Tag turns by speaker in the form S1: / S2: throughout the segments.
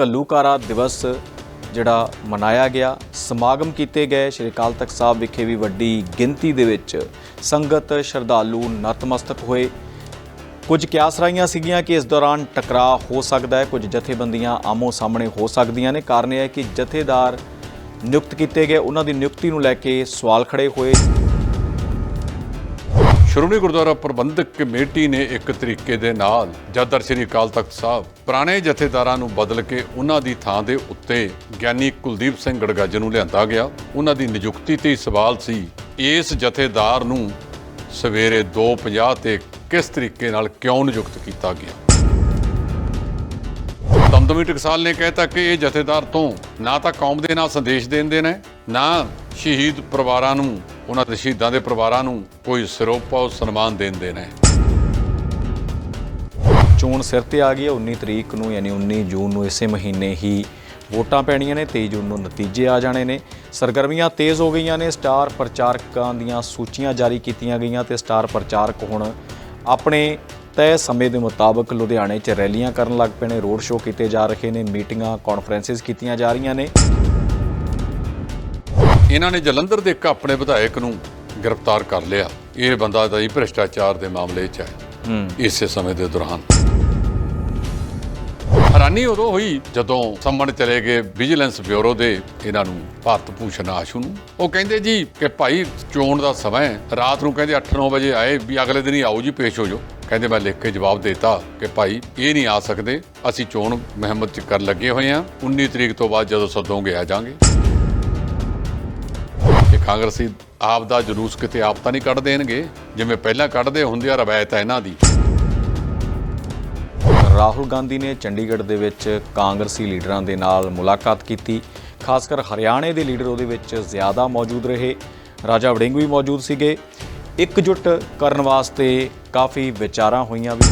S1: ਘੱਲੂਕਾਰਾ ਦਿਵਸ ਜਿਹੜਾ ਮਨਾਇਆ ਗਿਆ, ਸਮਾਗਮ ਕੀਤੇ ਗਏ। ਸ਼੍ਰੀ ਅਕਾਲ ਤਖਤ ਸਾਹਿਬ ਵਿਖੇ ਵੀ ਵੱਡੀ ਗਿਣਤੀ ਦੇ ਵਿੱਚ ਸੰਗਤ ਸ਼ਰਧਾਲੂ ਨਤਮਸਤਕ ਹੋਏ। ਕੁਝ ਕਿਆਸ ਰਾਈਆਂ ਸੀਗੀਆਂ ਕਿ ਇਸ ਦੌਰਾਨ ਟਕਰਾਅ ਹੋ ਸਕਦਾ ਹੈ, ਕੁਝ ਜਥੇਬੰਦੀਆਂ ਆਮੋ ਸਾਹਮਣੇ ਹੋ ਸਕਦੀਆਂ ਨੇ। ਕਾਰਨ ਇਹ ਹੈ ਕਿ ਜਥੇਦਾਰ ਨਿਯੁਕਤ ਕੀਤੇ ਗਏ, ਉਹਨਾਂ ਦੀ ਨਿਯੁਕਤੀ ਨੂੰ ਲੈ ਕੇ ਸਵਾਲ ਖੜੇ ਹੋਏ।
S2: ਸ਼੍ਰੋਮਣੀ ਗੁਰਦੁਆਰਾ ਪ੍ਰਬੰਧਕ ਕਮੇਟੀ ਨੇ ਇੱਕ ਤਰੀਕੇ ਦੇ ਨਾਲ ਜਦਰ ਸ੍ਰੀ ਅਕਾਲ ਤਖਤ ਸਾਹਿਬ ਪੁਰਾਣੇ ਜਥੇਦਾਰਾਂ ਨੂੰ ਬਦਲ ਕੇ ਉਹਨਾਂ ਦੀ ਥਾਂ ਦੇ ਉੱਤੇ ਗਿਆਨੀ ਕੁਲਦੀਪ ਸਿੰਘ ਗੜਗੱਜ ਨੂੰ ਲਿਆਂਦਾ ਗਿਆ। ਉਹਨਾਂ ਦੀ ਨਿਯੁਕਤੀ ਤੇ ਸਵਾਲ ਸੀ, ਇਸ ਜਥੇਦਾਰ ਨੂੰ ਸਵੇਰੇ 2:50 ਤੇ ਕਿਸ ਤਰੀਕੇ ਨਾਲ ਕਿਉਂ ਨਿਯੁਕਤ ਕੀਤਾ ਗਿਆ? ਦਮਦਮੀ ਟਕਸਾਲ ਨੇ ਕਹਿਤਾ ਕਿ ਇਹ ਜਥੇਦਾਰ ਤੋਂ ਨਾ ਤਾਂ ਕੌਮ ਦੇ ਨਾਲ ਸੰਦੇਸ਼ ਦੇਣ ਦੇ ਨੇ ਨਾ ਸ਼ਹੀਦ ਪਰਿਵਾਰਾਂ ਨੂੰ ਉਹਨਾਂ ਦੇ ਸ਼ਹੀਦਾਂ ਦੇ ਪਰਿਵਾਰਾਂ ਨੂੰ ਕੋਈ ਸਿਰੋਪਾ ਸਨਮਾਨ ਦੇਣ ਨੇ।
S1: ਚੋਣ ਸਿਰ ਤੇ ਆ ਗਈ ਹੈ। 19 ਤਰੀਕ ਨੂੰ ਯਾਨੀ 19 ਜੂਨ ਨੂੰ ਇਸੇ ਮਹੀਨੇ ਹੀ ਵੋਟਾਂ ਪੈਣੀਆਂ ਨੇ। 23 ਜੂਨ ਨੂੰ ਨਤੀਜੇ ਆ ਜਾਣੇ ਨੇ। ਸਰਗਰਮੀਆਂ ਤੇਜ਼ ਹੋ ਗਈਆਂ ਨੇ। ਸਟਾਰ ਪ੍ਰਚਾਰਕਾਂ ਦੀਆਂ ਸੂਚੀਆਂ ਜਾਰੀ ਕੀਤੀਆਂ ਗਈਆਂ ਤੇ ਸਟਾਰ ਪ੍ਰਚਾਰਕ ਹੁਣ ਆਪਣੇ ਤੈਅ ਸਮੇਂ ਦੇ ਮੁਤਾਬਕ ਲੁਧਿਆਣੇ 'ਚ ਰੈਲੀਆਂ ਕਰਨ ਲੱਗ ਪਏ ਨੇ। ਰੋਡ ਸ਼ੋਅ ਕੀਤੇ ਜਾ ਰਹੇ ਨੇ। ਮੀਟਿੰਗਾਂ, ਕਾਨਫਰੰਸਿਸ ਕੀਤੀਆਂ ਜਾ ਰਹੀਆਂ ਨੇ।
S2: ਇਹਨਾਂ ਨੇ ਜਲੰਧਰ ਦੇ ਇੱਕ ਆਪਣੇ ਵਿਧਾਇਕ ਨੂੰ ਗ੍ਰਿਫਤਾਰ ਕਰ ਲਿਆ। ਇਹ ਬੰਦਾ ਤਾਂ ਹੀ ਭ੍ਰਿਸ਼ਟਾਚਾਰ ਦੇ ਮਾਮਲੇ 'ਚ ਹੈ। ਇਸੇ ਸਮੇਂ ਦੇ ਦੌਰਾਨ। ਹੈਰਾਨੀ ਉਦੋਂ ਹੋਈ ਜਦੋਂ ਸੰਮਣ ਚਲੇ ਗਏ ਵਿਜੀਲੈਂਸ ਬਿਊਰੋ ਦੇ ਇਹਨਾਂ ਨੂੰ ਭਾਰਤ ਭੂਸ਼ਣ ਆਸ਼ੂ ਨੂੰ। ਉਹ ਕਹਿੰਦੇ ਜੀ ਕਿ ਭਾਈ ਚੋਣ ਦਾ ਸਮਾਂ ਹੈ। ਰਾਤ ਨੂੰ ਕਹਿੰਦੇ 8-9 ਵਜੇ ਆਏ ਵੀ ਅਗਲੇ ਦਿਨ ਹੀ ਆਓ ਜੀ ਪੇਸ਼ ਹੋ ਜਾਓ। ਕਹਿੰਦੇ ਮੈਂ ਲਿਖ ਕੇ ਜਵਾਬ ਦੇਤਾ ਕਿ ਭਾਈ ਇਹ ਨਹੀਂ ਆ ਸਕਦੇ। ਅਸੀਂ ਚੋਣ ਮੁਹਿੰਮ ਚ ਕਰਨ ਲੱਗੇ ਹੋਏ ਹਾਂ। 19 ਤਰੀਕ ਤੋਂ ਬਾਅਦ ਜਦੋਂ ਸੱਦੋਗੇ ਆ ਜਾਾਂਗੇ। ਕਾਂਗਰਸੀ ਆਪ ਦਾ ਜਲੂਸ ਕਿਤੇ ਆਪ ਤਾਂ ਨਹੀਂ ਕੱਢ ਦੇਣਗੇ। ਜਿਵੇਂ ਪਹਿਲਾਂ ਕੱਢਦੇ ਹੁੰਦੇ ਆ ਰਵਾਇਤ ਹੈ ਇਹਨਾਂ ਦੀ।
S1: ਰਾਹੁਲ ਗਾਂਧੀ ਨੇ ਚੰਡੀਗੜ੍ਹ ਦੇ ਵਿੱਚ ਕਾਂਗਰਸੀ ਲੀਡਰਾਂ ਦੇ ਨਾਲ ਮੁਲਾਕਾਤ ਕੀਤੀ। ਖਾਸ ਕਰ ਹਰਿਆਣੇ ਦੇ ਲੀਡਰ ਉਹਦੇ ਵਿੱਚ ਜ਼ਿਆਦਾ ਮੌਜੂਦ ਰਹੇ। ਰਾਜਾ ਵੜਿੰਗ ਵੀ ਮੌਜੂਦ ਸੀਗੇ। ਇਕਜੁੱਟ ਕਰਨ ਵਾਸਤੇ ਕਾਫੀ ਵਿਚਾਰਾਂ ਹੋਈਆਂ ਵੀ।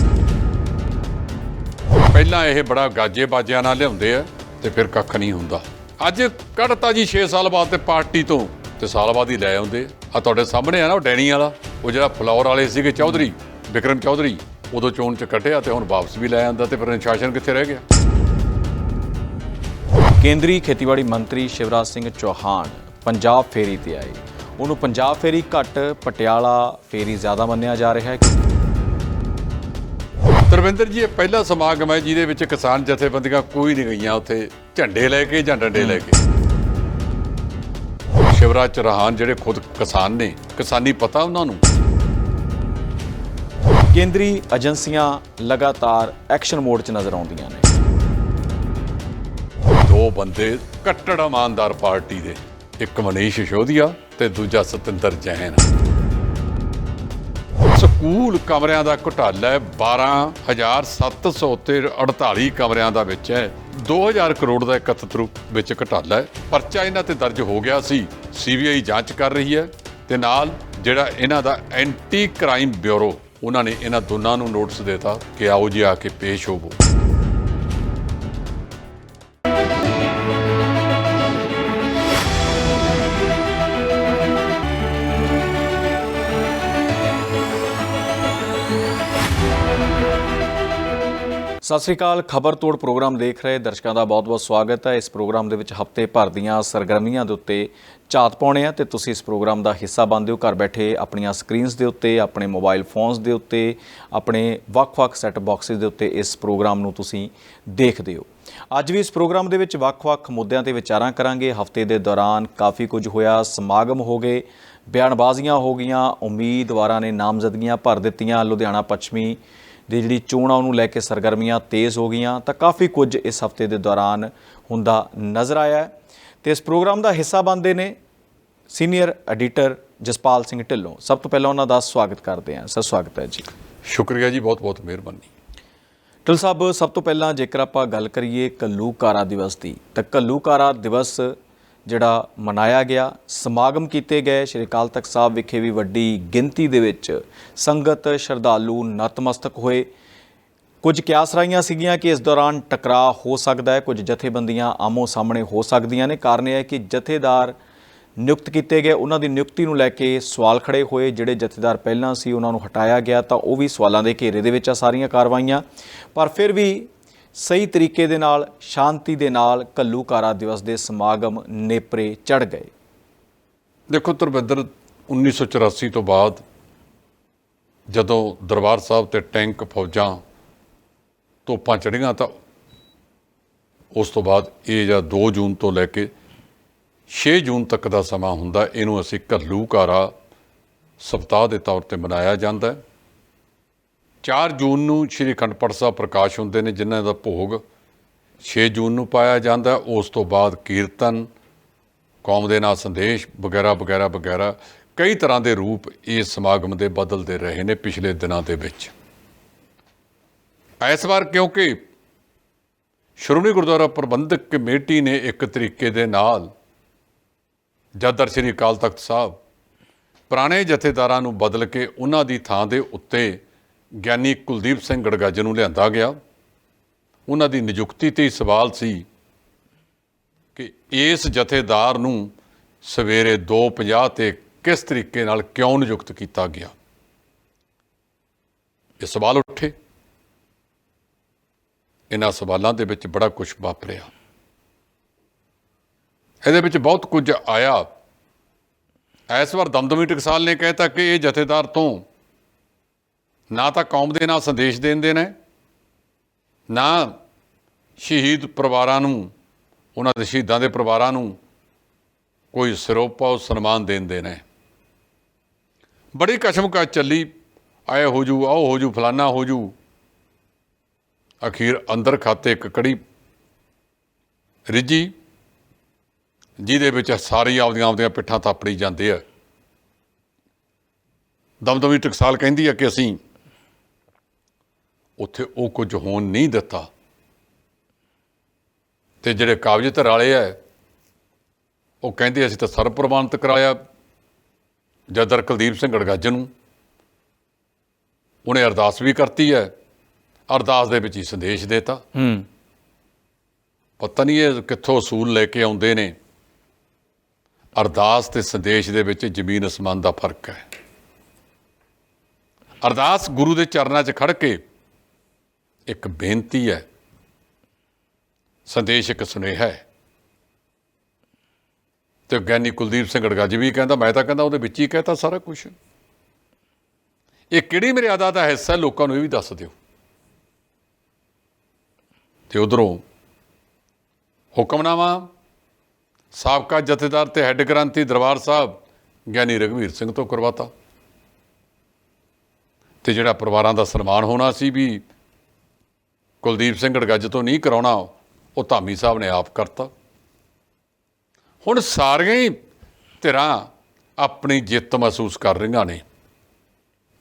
S2: ਪਹਿਲਾਂ ਇਹ ਬੜਾ ਗਾਜੇ ਬਾਜਿਆਂ ਨਾਲ ਲਿਆਉਂਦੇ ਆ ਤੇ ਫਿਰ ਕੱਖ ਨਹੀਂ ਹੁੰਦਾ। ਅੱਜ ਕੱਢਤਾ ਜੀ 6 ਸਾਲ ਬਾਅਦ ਤੇ ਪਾਰਟੀ ਤੋਂ। ਤੇ ਸਾਲ ਬਾਅਦ ਹੀ ਲੈ ਆਉਂਦੇ। ਆ ਤੁਹਾਡੇ ਸਾਹਮਣੇ ਆ ਨਾ ਉਹ ਡੈਣੀ ਵਾਲਾ ਉਹ ਜਿਹੜਾ ਫਲੋਰ ਵਾਲੇ ਸੀਗੇ ਚੌਧਰੀ ਵਿਕਰਮ ਚੌਧਰੀ ਉਦੋਂ ਚੋਣ ਚ ਕੱਢਿਆ ਤੇ ਹੁਣ ਵਾਪਸ ਵੀ ਲੈ ਆਂਦਾ ਤੇ ਫਿਰ ਅਨੁਸ਼ਾਸਨ ਕਿੱਥੇ ਰਹਿ ਗਿਆ?
S1: ਕੇਂਦਰੀ ਖੇਤੀਬਾੜੀ ਮੰਤਰੀ ਸ਼ਿਵਰਾਜ ਸਿੰਘ ਚੌਹਾਨ ਪੰਜਾਬ ਫੇਰੀ ਤੇ ਆਏ। ਉਹਨੂੰ ਪੰਜਾਬ ਫੇਰੀ ਘੱਟ ਪਟਿਆਲਾ ਫੇਰੀ ਜ਼ਿਆਦਾ ਮੰਨਿਆ ਜਾ ਰਿਹਾ ਹੈ।
S2: ਤਰਵਿੰਦਰ ਜੀ ਇਹ ਪਹਿਲਾ ਸਮਾਗਮ ਹੈ ਜਿਹਦੇ ਵਿੱਚ ਕਿਸਾਨ ਜਥੇਬੰਦੀਆਂ ਕੋਈ ਨਹੀਂ ਗਈਆਂ ਉੱਥੇ। ਝੰਡੇ ਲੈ ਕੇ ਜਾਂ ਡੰਡੇ ਲੈ ਕੇ? ਸ਼ਿਵਰਾਜ ਚੌਹਾਨ ਜਿਹੜੇ ਖੁਦ ਕਿਸਾਨ ਨੇ ਕਿਸਾਨੀ ਪਤਾ ਉਹਨਾਂ ਨੂੰ?
S1: ਕੇਂਦਰੀ ਏਜੰਸੀਆਂ ਲਗਾਤਾਰ ਐਕਸ਼ਨ ਮੋਡ 'ਚ ਨਜ਼ਰ ਆਉਂਦੀਆਂ ਨੇ।
S2: ਦੋ ਬੰਦੇ ਕੱਟੜ ਇਮਾਨਦਾਰ ਪਾਰਟੀ ਦੇ ਇੱਕ ਮਨੀਸ਼ ਸ਼ੋਧੀਆ ਤੇ ਦੂਜਾ ਸਤਿੰਦਰ ਜੈਨ। ਸਕੂਲ ਕਮਰਿਆਂ ਦਾ ਘੁਟਾਲਾ ਹੈ 12700 ਤੇ 48 ਕਮਰਿਆਂ ਦਾ ਵਿੱਚ ਹੈ। 2000 ਕਰੋੜ ਦਾ ਇਕੱਤਰ ਰੂਪ ਵਿੱਚ ਘਟਾਲਾ ਹੈ। ਪਰਚਾ ਇਹਨਾਂ ਤੇ ਦਰਜ ਹੋ ਗਿਆ ਸੀ। ਸੀਬੀਆਈ ਜਾਂਚ ਕਰ ਰਹੀ ਹੈ ਤੇ ਨਾਲ ਜਿਹੜਾ ਇਹਨਾਂ ਦਾ ਐਂਟੀ ਕ੍ਰਾਈਮ ਬਿਊਰੋ, ਉਹਨਾਂ ਨੇ ਇਹਨਾਂ ਦੋਨਾਂ ਨੂੰ ਨੋਟਿਸ ਦਿੱਤਾ ਕਿ ਆਓ ਜੀ ਆ ਕੇ ਪੇਸ਼ ਹੋਵੋ।
S1: ਸਤਿ ਸ੍ਰੀ ਅਕਾਲ, ਖਬਰ ਤੋੜ ਪ੍ਰੋਗਰਾਮ ਦੇਖ ਰਹੇ ਦਰਸ਼ਕਾਂ ਦਾ ਬਹੁਤ-ਬਹੁਤ ਸਵਾਗਤ ਹੈ। ਇਸ ਪ੍ਰੋਗਰਾਮ ਦੇ ਵਿੱਚ ਹਫ਼ਤੇ ਭਰ ਦੀਆਂ ਸਰਗਰਮੀਆਂ ਦੇ ਉੱਤੇ ਝਾਤ ਪਾਉਣੇ ਆ ਤੇ ਤੁਸੀਂ ਇਸ ਪ੍ਰੋਗਰਾਮ ਦਾ ਹਿੱਸਾ ਬਣਦੇ ਹੋ। ਘਰ ਬੈਠੇ ਆਪਣੀਆਂ ਸਕਰੀਨਸ ਦੇ ਉੱਤੇ, ਆਪਣੇ ਮੋਬਾਈਲ ਫੋਨਸ ਦੇ ਉੱਤੇ, ਆਪਣੇ ਵੱਖ-ਵੱਖ ਸੈੱਟ ਬਾਕਸਿਸ ਦੇ ਉੱਤੇ ਇਸ ਪ੍ਰੋਗਰਾਮ ਨੂੰ ਤੁਸੀਂ ਦੇਖਦੇ ਹੋ। ਅੱਜ ਵੀ ਇਸ ਪ੍ਰੋਗਰਾਮ ਦੇ ਵਿੱਚ ਵੱਖ-ਵੱਖ ਮੁੱਦਿਆਂ ਤੇ ਵਿਚਾਰਾਂ ਕਰਾਂਗੇ। ਹਫ਼ਤੇ ਦੇ ਦੌਰਾਨ ਕਾਫੀ ਕੁਝ ਹੋਇਆ, ਸਮਾਗਮ ਹੋ ਗਏ, ਬਿਆਨਬਾਜ਼ੀਆਂ ਹੋ ਗਈਆਂ, ਉਮੀਦਵਾਰਾਂ ਨੇ ਨਾਮਜ਼ਦਗੀਆਂ ਭਰ ਦਿੱਤੀਆਂ, ਲੁਧਿਆਣਾ ਪੱਛਮੀ ਦੀ ਜਿਹੜੀ ਚੋਣ ਆ ਉਹਨੂੰ ਲੈ ਕੇ ਸਰਗਰਮੀਆਂ ਤੇਜ਼ ਹੋ ਗਈਆਂ ਤਾਂ ਕਾਫੀ ਕੁਝ ਇਸ ਹਫ਼ਤੇ ਦੇ ਦੌਰਾਨ ਹੁੰਦਾ ਨਜ਼ਰ ਆਇਆ ਤੇ ਇਸ ਪ੍ਰੋਗਰਾਮ ਦਾ ਹਿੱਸਾ ਬਣਦੇ ਨੇ ਸੀਨੀਅਰ ਐਡੀਟਰ ਜਸਪਾਲ ਸਿੰਘ ਢਿੱਲੋਂ। ਸਭ ਤੋਂ ਪਹਿਲਾਂ ਉਹਨਾਂ ਦਾ ਸਵਾਗਤ ਕਰਦੇ ਹਾਂ। ਸਰ ਸਵਾਗਤ ਹੈ ਜੀ।
S2: ਸ਼ੁਕਰੀਆ ਜੀ ਬਹੁਤ ਬਹੁਤ ਮਿਹਰਬਾਨੀ।
S1: ਢਿੱਲ ਸਾਹਿਬ ਸਭ ਤੋਂ ਪਹਿਲਾਂ ਜੇਕਰ ਆਪਾਂ ਗੱਲ ਕਰੀਏ ਕੱਲੂਕਾਰਾ ਦਿਵਸ ਦੀ ਤਾਂ ਕੱਲੂਕਾਰਾ ਦਿਵਸ ਜਿਹੜਾ ਮਨਾਇਆ ਗਿਆ, ਸਮਾਗਮ ਕੀਤੇ ਗਏ, ਸ਼੍ਰੀ ਅਕਾਲ ਤਖਤ ਸਾਹਿਬ ਵਿਖੇ ਵੀ ਵੱਡੀ ਗਿਣਤੀ ਦੇ ਵਿੱਚ ਸੰਗਤ ਸ਼ਰਧਾਲੂ ਨਤਮਸਤਕ ਹੋਏ। ਕੁਝ ਕਿਆਸਰਾਈਆਂ ਸੀਗੀਆਂ ਕਿ ਇਸ ਦੌਰਾਨ ਟਕਰਾਅ ਹੋ ਸਕਦਾ ਹੈ, ਕੁਝ ਜਥੇਬੰਦੀਆਂ ਆਮੋ ਸਾਹਮਣੇ ਹੋ ਸਕਦੀਆਂ ਨੇ। ਕਾਰਨ ਇਹ ਹੈ ਕਿ ਜਥੇਦਾਰ ਨਿਯੁਕਤ ਕੀਤੇ ਗਏ, ਉਹਨਾਂ ਦੀ ਨਿਯੁਕਤੀ ਨੂੰ ਲੈ ਕੇ ਸਵਾਲ ਖੜੇ ਹੋਏ। ਜਿਹੜੇ ਜਥੇਦਾਰ ਪਹਿਲਾਂ ਸੀ, ਉਹਨਾਂ ਨੂੰ ਹਟਾਇਆ ਗਿਆ ਤਾਂ ਉਹ ਵੀ ਸਵਾਲਾਂ ਦੇ ਘੇਰੇ ਦੇ ਵਿੱਚ ਆ ਸਾਰੀਆਂ ਕਾਰਵਾਈਆਂ। ਪਰ ਫਿਰ ਵੀ ਸਹੀ ਤਰੀਕੇ ਦੇ ਨਾਲ, ਸ਼ਾਂਤੀ ਦੇ ਨਾਲ ਘੱਲੂਕਾਰਾ ਦਿਵਸ ਦੇ ਸਮਾਗਮ ਨੇਪਰੇ ਚੜ ਗਏ।
S2: ਦੇਖੋ ਧਰਮਿੰਦਰ 1984 ਤੋਂ ਬਾਅਦ ਜਦੋਂ ਦਰਬਾਰ ਸਾਹਿਬ ਤੇ ਟੈਂਕ ਫੌਜਾਂ ਤੋਪਾਂ ਚੜੀਆਂ ਤਾਂ ਉਸ ਤੋਂ ਬਾਅਦ ਇਹ ਜਾਂ 2 ਜੂਨ ਤੋਂ ਲੈ ਕੇ 6 ਜੂਨ ਤੱਕ ਦਾ ਸਮਾਂ ਹੁੰਦਾ, ਇਹਨੂੰ ਅਸੀਂ ਘੱਲੂਘਾਰਾ ਸਪਤਾਹ ਦੇ ਤੌਰ ਤੇ ਮਨਾਇਆ ਜਾਂਦਾ ਹੈ। 4 ਜੂਨ ਨੂੰ ਸ਼੍ਰੀ ਅਖੰਡ ਪਾਠ ਸਾਹਿਬ ਪ੍ਰਕਾਸ਼ ਹੁੰਦੇ ਨੇ, ਜਿਨ੍ਹਾਂ ਦਾ ਭੋਗ 6 ਜੂਨ ਨੂੰ ਪਾਇਆ ਜਾਂਦਾ। ਉਸ ਤੋਂ ਬਾਅਦ ਕੀਰਤਨ, ਕੌਮ ਦੇ ਨਾਂ ਸੰਦੇਸ਼, ਵਗੈਰਾ ਵਗੈਰਾ ਵਗੈਰਾ। ਕਈ ਤਰ੍ਹਾਂ ਦੇ ਰੂਪ ਇਸ ਸਮਾਗਮ ਦੇ ਬਦਲਦੇ ਰਹੇ ਨੇ ਪਿਛਲੇ ਦਿਨਾਂ ਦੇ ਵਿੱਚ। ਇਸ ਵਾਰ ਕਿਉਂਕਿ ਸ਼੍ਰੋਮਣੀ ਗੁਰਦੁਆਰਾ ਪ੍ਰਬੰਧਕ ਕਮੇਟੀ ਨੇ ਇੱਕ ਤਰੀਕੇ ਦੇ ਨਾਲ ਜਦਰ ਸ੍ਰੀ ਅਕਾਲ ਤਖਤ ਸਾਹਿਬ ਪੁਰਾਣੇ ਜਥੇਦਾਰਾਂ ਨੂੰ ਬਦਲ ਕੇ ਉਹਨਾਂ ਦੀ ਥਾਂ ਦੇ ਉੱਤੇ ਗਿਆਨੀ ਕੁਲਦੀਪ ਸਿੰਘ ਗੜਗੱਜ ਨੂੰ ਲਿਆਂਦਾ ਗਿਆ। ਉਹਨਾਂ ਦੀ ਨਿਯੁਕਤੀ ਤੇ ਹੀ ਸਵਾਲ ਸੀ ਕਿ ਇਸ ਜਥੇਦਾਰ ਨੂੰ ਸਵੇਰੇ 2:50 ਤੇ ਕਿਸ ਤਰੀਕੇ ਨਾਲ ਕਿਉਂ ਨਿਯੁਕਤ ਕੀਤਾ ਗਿਆ? ਇਹ ਸਵਾਲ ਉੱਠੇ। ਇਹਨਾਂ ਸਵਾਲਾਂ ਦੇ ਵਿੱਚ ਬੜਾ ਕੁਝ ਵਾਪਰਿਆ। ਇਹਦੇ ਵਿੱਚ ਬਹੁਤ ਕੁਝ ਆਇਆ। ਇਸ ਵਾਰ ਦਮਦਮੀ ਟਕਸਾਲ ਨੇ ਕਹਿਤਾ ਕਿ ਇਹ ਜਥੇਦਾਰ ਤੋਂ ਨਾ ਤਾਂ ਕੌਮ ਦੇ ਨਾਲ ਸੰਦੇਸ਼ ਦੇਂਦੇ ਨੇ ਨਾ ਸ਼ਹੀਦ ਪਰਿਵਾਰਾਂ ਨੂੰ, ਉਹਨਾਂ ਦੇ ਸ਼ਹੀਦਾਂ ਦੇ ਪਰਿਵਾਰਾਂ ਨੂੰ ਕੋਈ ਸਿਰੋਪਾ ਸਨਮਾਨ ਦੇਂਦੇ ਨੇ ਬੜੀ ਕਸ਼ਮਕਸ਼ ਚੱਲੀ, ਆਏ ਹੋ ਜੂ, ਆਓ ਹੋ ਜੂ, ਫਲਾਨਾ ਹੋ ਜੂ। ਅਖੀਰ ਅੰਦਰ ਖਾਤੇ ਇੱਕ ਕੜੀ ਰਿੱਜੀ ਜਿਹਦੇ ਵਿੱਚ ਸਾਰੀ ਆਪਦੀਆਂ ਆਪਦੀਆਂ ਪਿੱਠਾਂ ਥਾਪੜੀ ਜਾਂਦੇ ਆ। ਦਮਦਮੀ ਟਕਸਾਲ ਕਹਿੰਦੀ ਆ ਕਿ ਅਸੀਂ ਉੱਥੇ ਉਹ ਕੁਝ ਹੋਣ ਨਹੀਂ ਦਿੱਤਾ। ਤੇ ਜਿਹੜੇ ਕਾਬਜ ਧਰ ਵਾਲੇ ਆ ਉਹ ਕਹਿੰਦੇ ਅਸੀਂ ਤਾਂ ਸਰਬ ਪ੍ਰਵਾਨਿਤ ਕਰਾਇਆ ਜਦਰ ਕੁਲਦੀਪ ਸਿੰਘ ਗੜਗੱਜ ਨੂੰ। ਉਹਨੇ ਅਰਦਾਸ ਵੀ ਕਰਤੀ ਹੈ ਅਰਦਾਸ ਦੇ ਵਿੱਚ ਹੀ ਸੰਦੇਸ਼ ਦੇਤਾ।
S1: ਹੂੰ।
S2: ਪਤਾ ਨਹੀਂ ਇਹ ਕਿੱਥੋਂ ਅਸੂਲ ਲੈ ਕੇ ਆਉਂਦੇ ਨੇ। ਅਰਦਾਸ ਤੇ ਸੰਦੇਸ਼ ਦੇ ਵਿੱਚ ਜ਼ਮੀਨ ਅਸਮਾਨ ਦਾ ਫ਼ਰਕ ਹੈ। ਅਰਦਾਸ ਗੁਰੂ ਦੇ ਚਰਨਾਂ 'ਚ ਖੜ ਕੇ ਇੱਕ ਬੇਨਤੀ ਹੈ, ਸੰਦੇਸ਼ ਇੱਕ ਸੁਨੇਹਾ ਹੈ। ਤੇ ਗਿਆਨੀ ਕੁਲਦੀਪ ਸਿੰਘ ਗੜਗੱਜ ਵੀ ਕਹਿੰਦਾ, ਮੈਂ ਤਾਂ ਕਹਿੰਦਾ ਉਹਦੇ ਵਿੱਚ ਹੀ ਕਹਿਤਾ ਸਾਰਾ ਕੁਝ ਇਹ ਕਿਹੜੀ ਮਰਿਆਦਾ ਦਾ ਹਿੱਸਾ ਲੋਕਾਂ ਨੂੰ ਇਹ ਵੀ ਦੱਸ ਦਿਓ। ਤੇ ਉਧਰੋਂ ਹੁਕਮਨਾਮਾ, ਸਾਬਕਾ ਜਥੇਦਾਰ ਤੇ ਹੈੱਡ ਗ੍ਰੰਥੀ ਦਰਬਾਰ ਸਾਹਿਬ, ਗਿਆਨੀ ਰਘਵੀਰ ਸਿੰਘ ਤੋਂ ਕਰਵਾਤਾ। ਤੇ ਜਿਹੜਾ ਪਰਿਵਾਰਾਂ ਦਾ ਸਨਮਾਨ ਹੋਣਾ ਸੀ ਵੀ ਕੁਲਦੀਪ ਸਿੰਘ ਗੜਗੱਜ ਤੋਂ ਨਹੀਂ ਕਰਾਉਣਾ, ਉਹ ਧਾਮੀ ਸਾਹਿਬ ਨੇ ਆਪ ਕਰਤਾ। ਹੁਣ ਸਾਰੀਆਂ ਹੀ ਧਿਰਾਂ ਆਪਣੀ ਜਿੱਤ ਮਹਿਸੂਸ ਕਰ ਰਹੀਆਂ ਨੇ,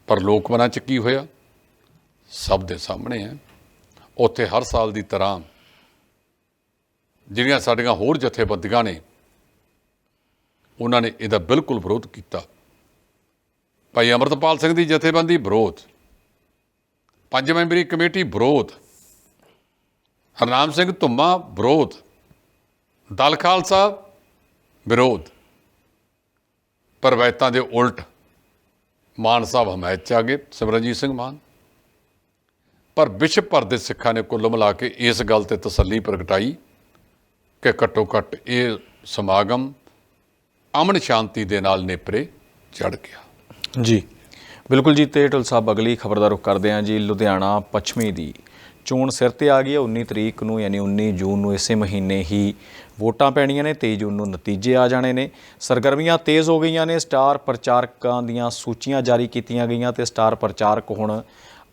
S2: ਪਰ ਲੋਕ ਮਨਾਂ 'ਚ ਕੀ ਹੋਇਆ? ਸਭ ਦੇ ਸਾਹਮਣੇ ਹੈ। ਉੱਥੇ ਹਰ ਸਾਲ ਦੀ ਤਰ੍ਹਾਂ ਜਿਹੜੀਆਂ ਸਾਡੀਆਂ ਹੋਰ ਜਥੇਬੰਦੀਆਂ ਨੇ, ਉਹਨਾਂ ਨੇ ਇਹਦਾ ਬਿਲਕੁਲ ਵਿਰੋਧ ਕੀਤਾ। ਭਾਈ ਅਮਰਤਪਾਲ ਸਿੰਘ ਦੀ ਜਥੇਬੰਦੀ ਵਿਰੋਧ, ਪੰਜ ਮੈਂਬਰੀ ਕਮੇਟੀ ਵਿਰੋਧ ਹਰਨਾਮ ਸਿੰਘ ਧੁੰਮਾ, ਵਿਰੋਧ। ਦਲ ਖਾਲਸਾ, ਵਿਰੋਧ। ਪਰਵੈਤਾਂ ਦੇ ਉਲਟ ਮਾਨ ਸਾਹਿਬ ਹਮਾਇਤ ਚ ਆ ਗਏ, ਸਿਮਰਨਜੀਤ ਸਿੰਘ ਮਾਨ। ਪਰ ਵਿਸ਼ਵ ਭਰ ਦੇ ਸਿੱਖਾਂ ਨੇ ਕੁੱਲ ਮਿਲਾ ਕੇ ਇਸ ਗੱਲ ਤੇ ਤਸੱਲੀ ਪ੍ਰਗਟਾਈ ਕਿ ਘੱਟੋ ਘੱਟ ਇਹ ਸਮਾਗਮ ਅਮਨ ਸ਼ਾਂਤੀ ਦੇ ਨਾਲ ਨੇਪਰੇ ਚੜ ਗਿਆ।
S1: ਜੀ। ਬਿਲਕੁਲ ਜੀ, ਤੇ ਢਲ ਸਾਹਿਬ, ਅਗਲੀ ਖਬਰ ਦਾ ਰੁਖ ਕਰਦੇ ਹਾਂ ਜੀ, ਲੁਧਿਆਣਾ ਪੱਛਮੀ ਦੀ। ਚੋਣ ਸਿਰ ਤੇ ਆ ਗਈ ਹੈ। 19 ਤਰੀਕ ਨੂੰ ਯਾਨੀ 19 ਜੂਨ ਨੂੰ ਇਸੇ ਮਹੀਨੇ ਹੀ ਵੋਟਾਂ ਪੈਣੀਆਂ ਨੇ 23 ਜੂਨ ਨੂੰ ਨਤੀਜੇ ਆ ਜਾਣੇ ਨੇ। ਸਰਗਰਮੀਆਂ ਤੇਜ਼ ਹੋ ਗਈਆਂ ਨੇ। ਸਟਾਰ ਪ੍ਰਚਾਰਕਾਂ ਦੀਆਂ ਸੂਚੀਆਂ ਜਾਰੀ ਕੀਤੀਆਂ ਗਈਆਂ ਤੇ ਸਟਾਰ ਪ੍ਰਚਾਰਕ ਹੁਣ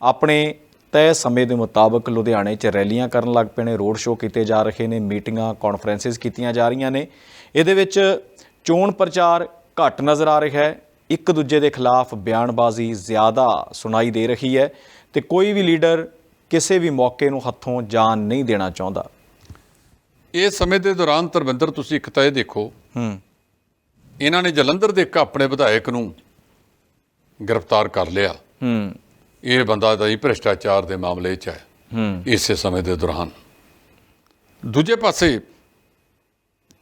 S1: ਆਪਣੇ ਤੈਅ ਸਮੇਂ ਦੇ ਮੁਤਾਬਕ ਲੁਧਿਆਣੇ 'ਚ ਰੈਲੀਆਂ ਕਰਨ ਲੱਗ ਪਏ ਨੇ। ਰੋਡ ਸ਼ੋਅ ਕੀਤੇ ਜਾ ਰਹੇ ਨੇ। ਮੀਟਿੰਗਾਂ, ਕਾਨਫਰੰਸਿਸ ਕੀਤੀਆਂ ਜਾ ਰਹੀਆਂ ਨੇ। ਇਹਦੇ ਵਿੱਚ ਚੋਣ ਪ੍ਰਚਾਰ ਘੱਟ ਨਜ਼ਰ ਆ ਰਿਹਾ ਹੈ। ਇੱਕ ਦੂਜੇ ਦੇ ਖਿਲਾਫ ਬਿਆਨਬਾਜ਼ੀ ਜ਼ਿਆਦਾ ਸੁਣਾਈ ਦੇ ਰਹੀ ਹੈ ਤੇ ਕੋਈ ਵੀ ਲੀਡਰ ਕਿਸੇ ਵੀ ਮੌਕੇ ਨੂੰ ਹੱਥੋਂ ਜਾਣ ਨਹੀਂ ਦੇਣਾ ਚਾਹੁੰਦਾ।
S2: ਇਸ ਸਮੇਂ ਦੇ ਦੌਰਾਨ ਧਰਮਿੰਦਰ ਤੁਸੀਂ ਇੱਕ ਤਾਂ ਇਹ ਦੇਖੋ
S1: ਹੂੰ।
S2: ਇਹਨਾਂ ਨੇ ਜਲੰਧਰ ਦੇ ਇੱਕ ਆਪਣੇ ਵਿਧਾਇਕ ਨੂੰ ਗ੍ਰਿਫਤਾਰ ਕਰ ਲਿਆ।
S1: ਹੂੰ।
S2: ਇਹ ਬੰਦਾ ਤਾਂ ਹੀ ਭ੍ਰਿਸ਼ਟਾਚਾਰ ਦੇ ਮਾਮਲੇ 'ਚ ਹੈ।
S1: ਹੂੰ।
S2: ਇਸੇ ਸਮੇਂ ਦੇ ਦੌਰਾਨ। ਦੂਜੇ ਪਾਸੇ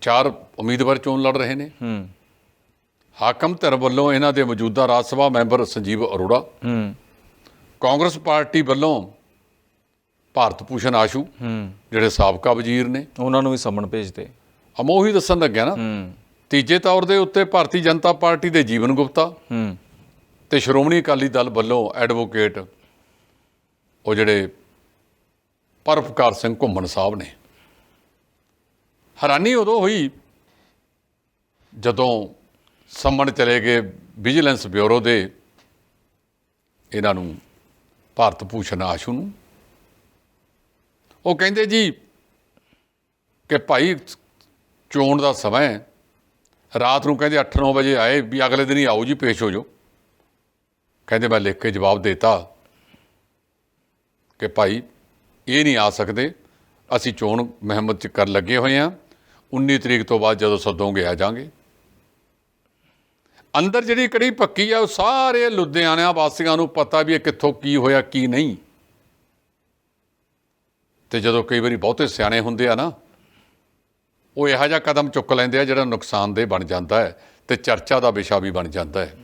S2: ਚਾਰ ਉਮੀਦਵਾਰ ਚੋਣ ਲੜ ਰਹੇ ਨੇ।
S1: ਹੂੰ।
S2: ਹਾਕਮ ਧਿਰ ਵੱਲੋਂ ਇਹਨਾਂ ਦੇ ਮੌਜੂਦਾ ਰਾਜ ਸਭਾ ਮੈਂਬਰ ਸੰਜੀਵ ਅਰੋੜਾ।
S1: ਹੂੰ।
S2: ਕਾਂਗਰਸ ਪਾਰਟੀ ਵੱਲੋਂ ਭਾਰਤ ਭੂਸ਼ਣ ਆਸ਼ੂ
S1: ਹੂੰ।
S2: ਜਿਹੜੇ ਸਾਬਕਾ ਵਜ਼ੀਰ ਨੇ।
S1: ਉਹਨਾਂ ਨੂੰ ਵੀ ਸੰਮਣ ਭੇਜਦੇ।
S2: ਉਹੀ ਦੱਸਣ ਲੱਗਿਆ ਨਾ।
S1: ਹੂੰ।
S2: ਤੀਜੇ ਤੌਰ ਦੇ ਉੱਤੇ ਭਾਰਤੀ ਜਨਤਾ ਪਾਰਟੀ ਦੇ ਜੀਵਨ ਗੁਪਤਾ
S1: ਹੂੰ।
S2: ਤੇ ਸ਼੍ਰੋਮਣੀ ਅਕਾਲੀ ਦਲ ਵੱਲੋਂ ਐਡਵੋਕੇਟ ਉਹ ਜਿਹੜੇ ਪਰਪਕਾਰ ਸਿੰਘ ਘੁੰਮਣ ਸਾਹਿਬ ਨੇ। ਹੈਰਾਨੀ ਉਦੋਂ ਹੋਈ ਜਦੋਂ ਸੰਮਣ ਚਲੇ ਗਏ ਵਿਜੀਲੈਂਸ ਬਿਊਰੋ ਦੇ ਇਹਨਾਂ ਨੂੰ ਭਾਰਤ ਭੂਸ਼ਣ ਆਸ਼ੂ ਨੂੰ। ਉਹ ਕਹਿੰਦੇ ਜੀ ਕਿ ਭਾਈ ਚੋਣ ਦਾ ਸਮਾਂ ਹੈ। ਰਾਤ ਨੂੰ ਕਹਿੰਦੇ 8-9 ਵਜੇ ਆਏ ਵੀ ਅਗਲੇ ਦਿਨ ਹੀ ਆਓ ਜੀ, ਪੇਸ਼ ਹੋ ਜਾਓ। ਕਹਿੰਦੇ ਮੈਂ ਲਿਖ ਕੇ ਜਵਾਬ ਦੇਤਾ ਕਿ ਭਾਈ ਇਹ ਨਹੀਂ ਆ ਸਕਦੇ, ਅਸੀਂ ਚੋਣ ਮੁਹਿੰਮ ਚ ਕਰ ਲੱਗੇ ਹੋਏ ਆ 19 ਤਰੀਕ ਤੋਂ ਬਾਅਦ ਜਦੋਂ ਸੱਦੋਗੇ ਆ ਜਾਾਂਗੇ। ਅੰਦਰ ਜਿਹੜੀ ਕੜੀ ਪੱਕੀ ਆ, ਉਹ ਸਾਰੇ ਲੁਧਿਆਣਾ ਵਾਸੀਆਂ ਨੂੰ ਪਤਾ ਵੀ ਇਹ ਕਿੱਥੋਂ ਕੀ ਹੋਇਆ, ਕੀ ਨਹੀਂ। ਤੇ ਜਦੋਂ ਕਈ ਵਾਰੀ ਬਹੁਤੇ ਸਿਆਣੇ ਹੁੰਦੇ ਆ ਨਾ, ਉਹ ਇਹੋ ਜਿਹਾ ਕਦਮ ਚੁੱਕ ਲੈਂਦੇ ਆ ਜਿਹੜਾ ਨੁਕਸਾਨਦੇਹ ਬਣ ਜਾਂਦਾ ਹੈ ਤੇ ਚਰਚਾ ਦਾ ਵਿਸ਼ਾ ਵੀ ਬਣ ਜਾਂਦਾ ਹੈ।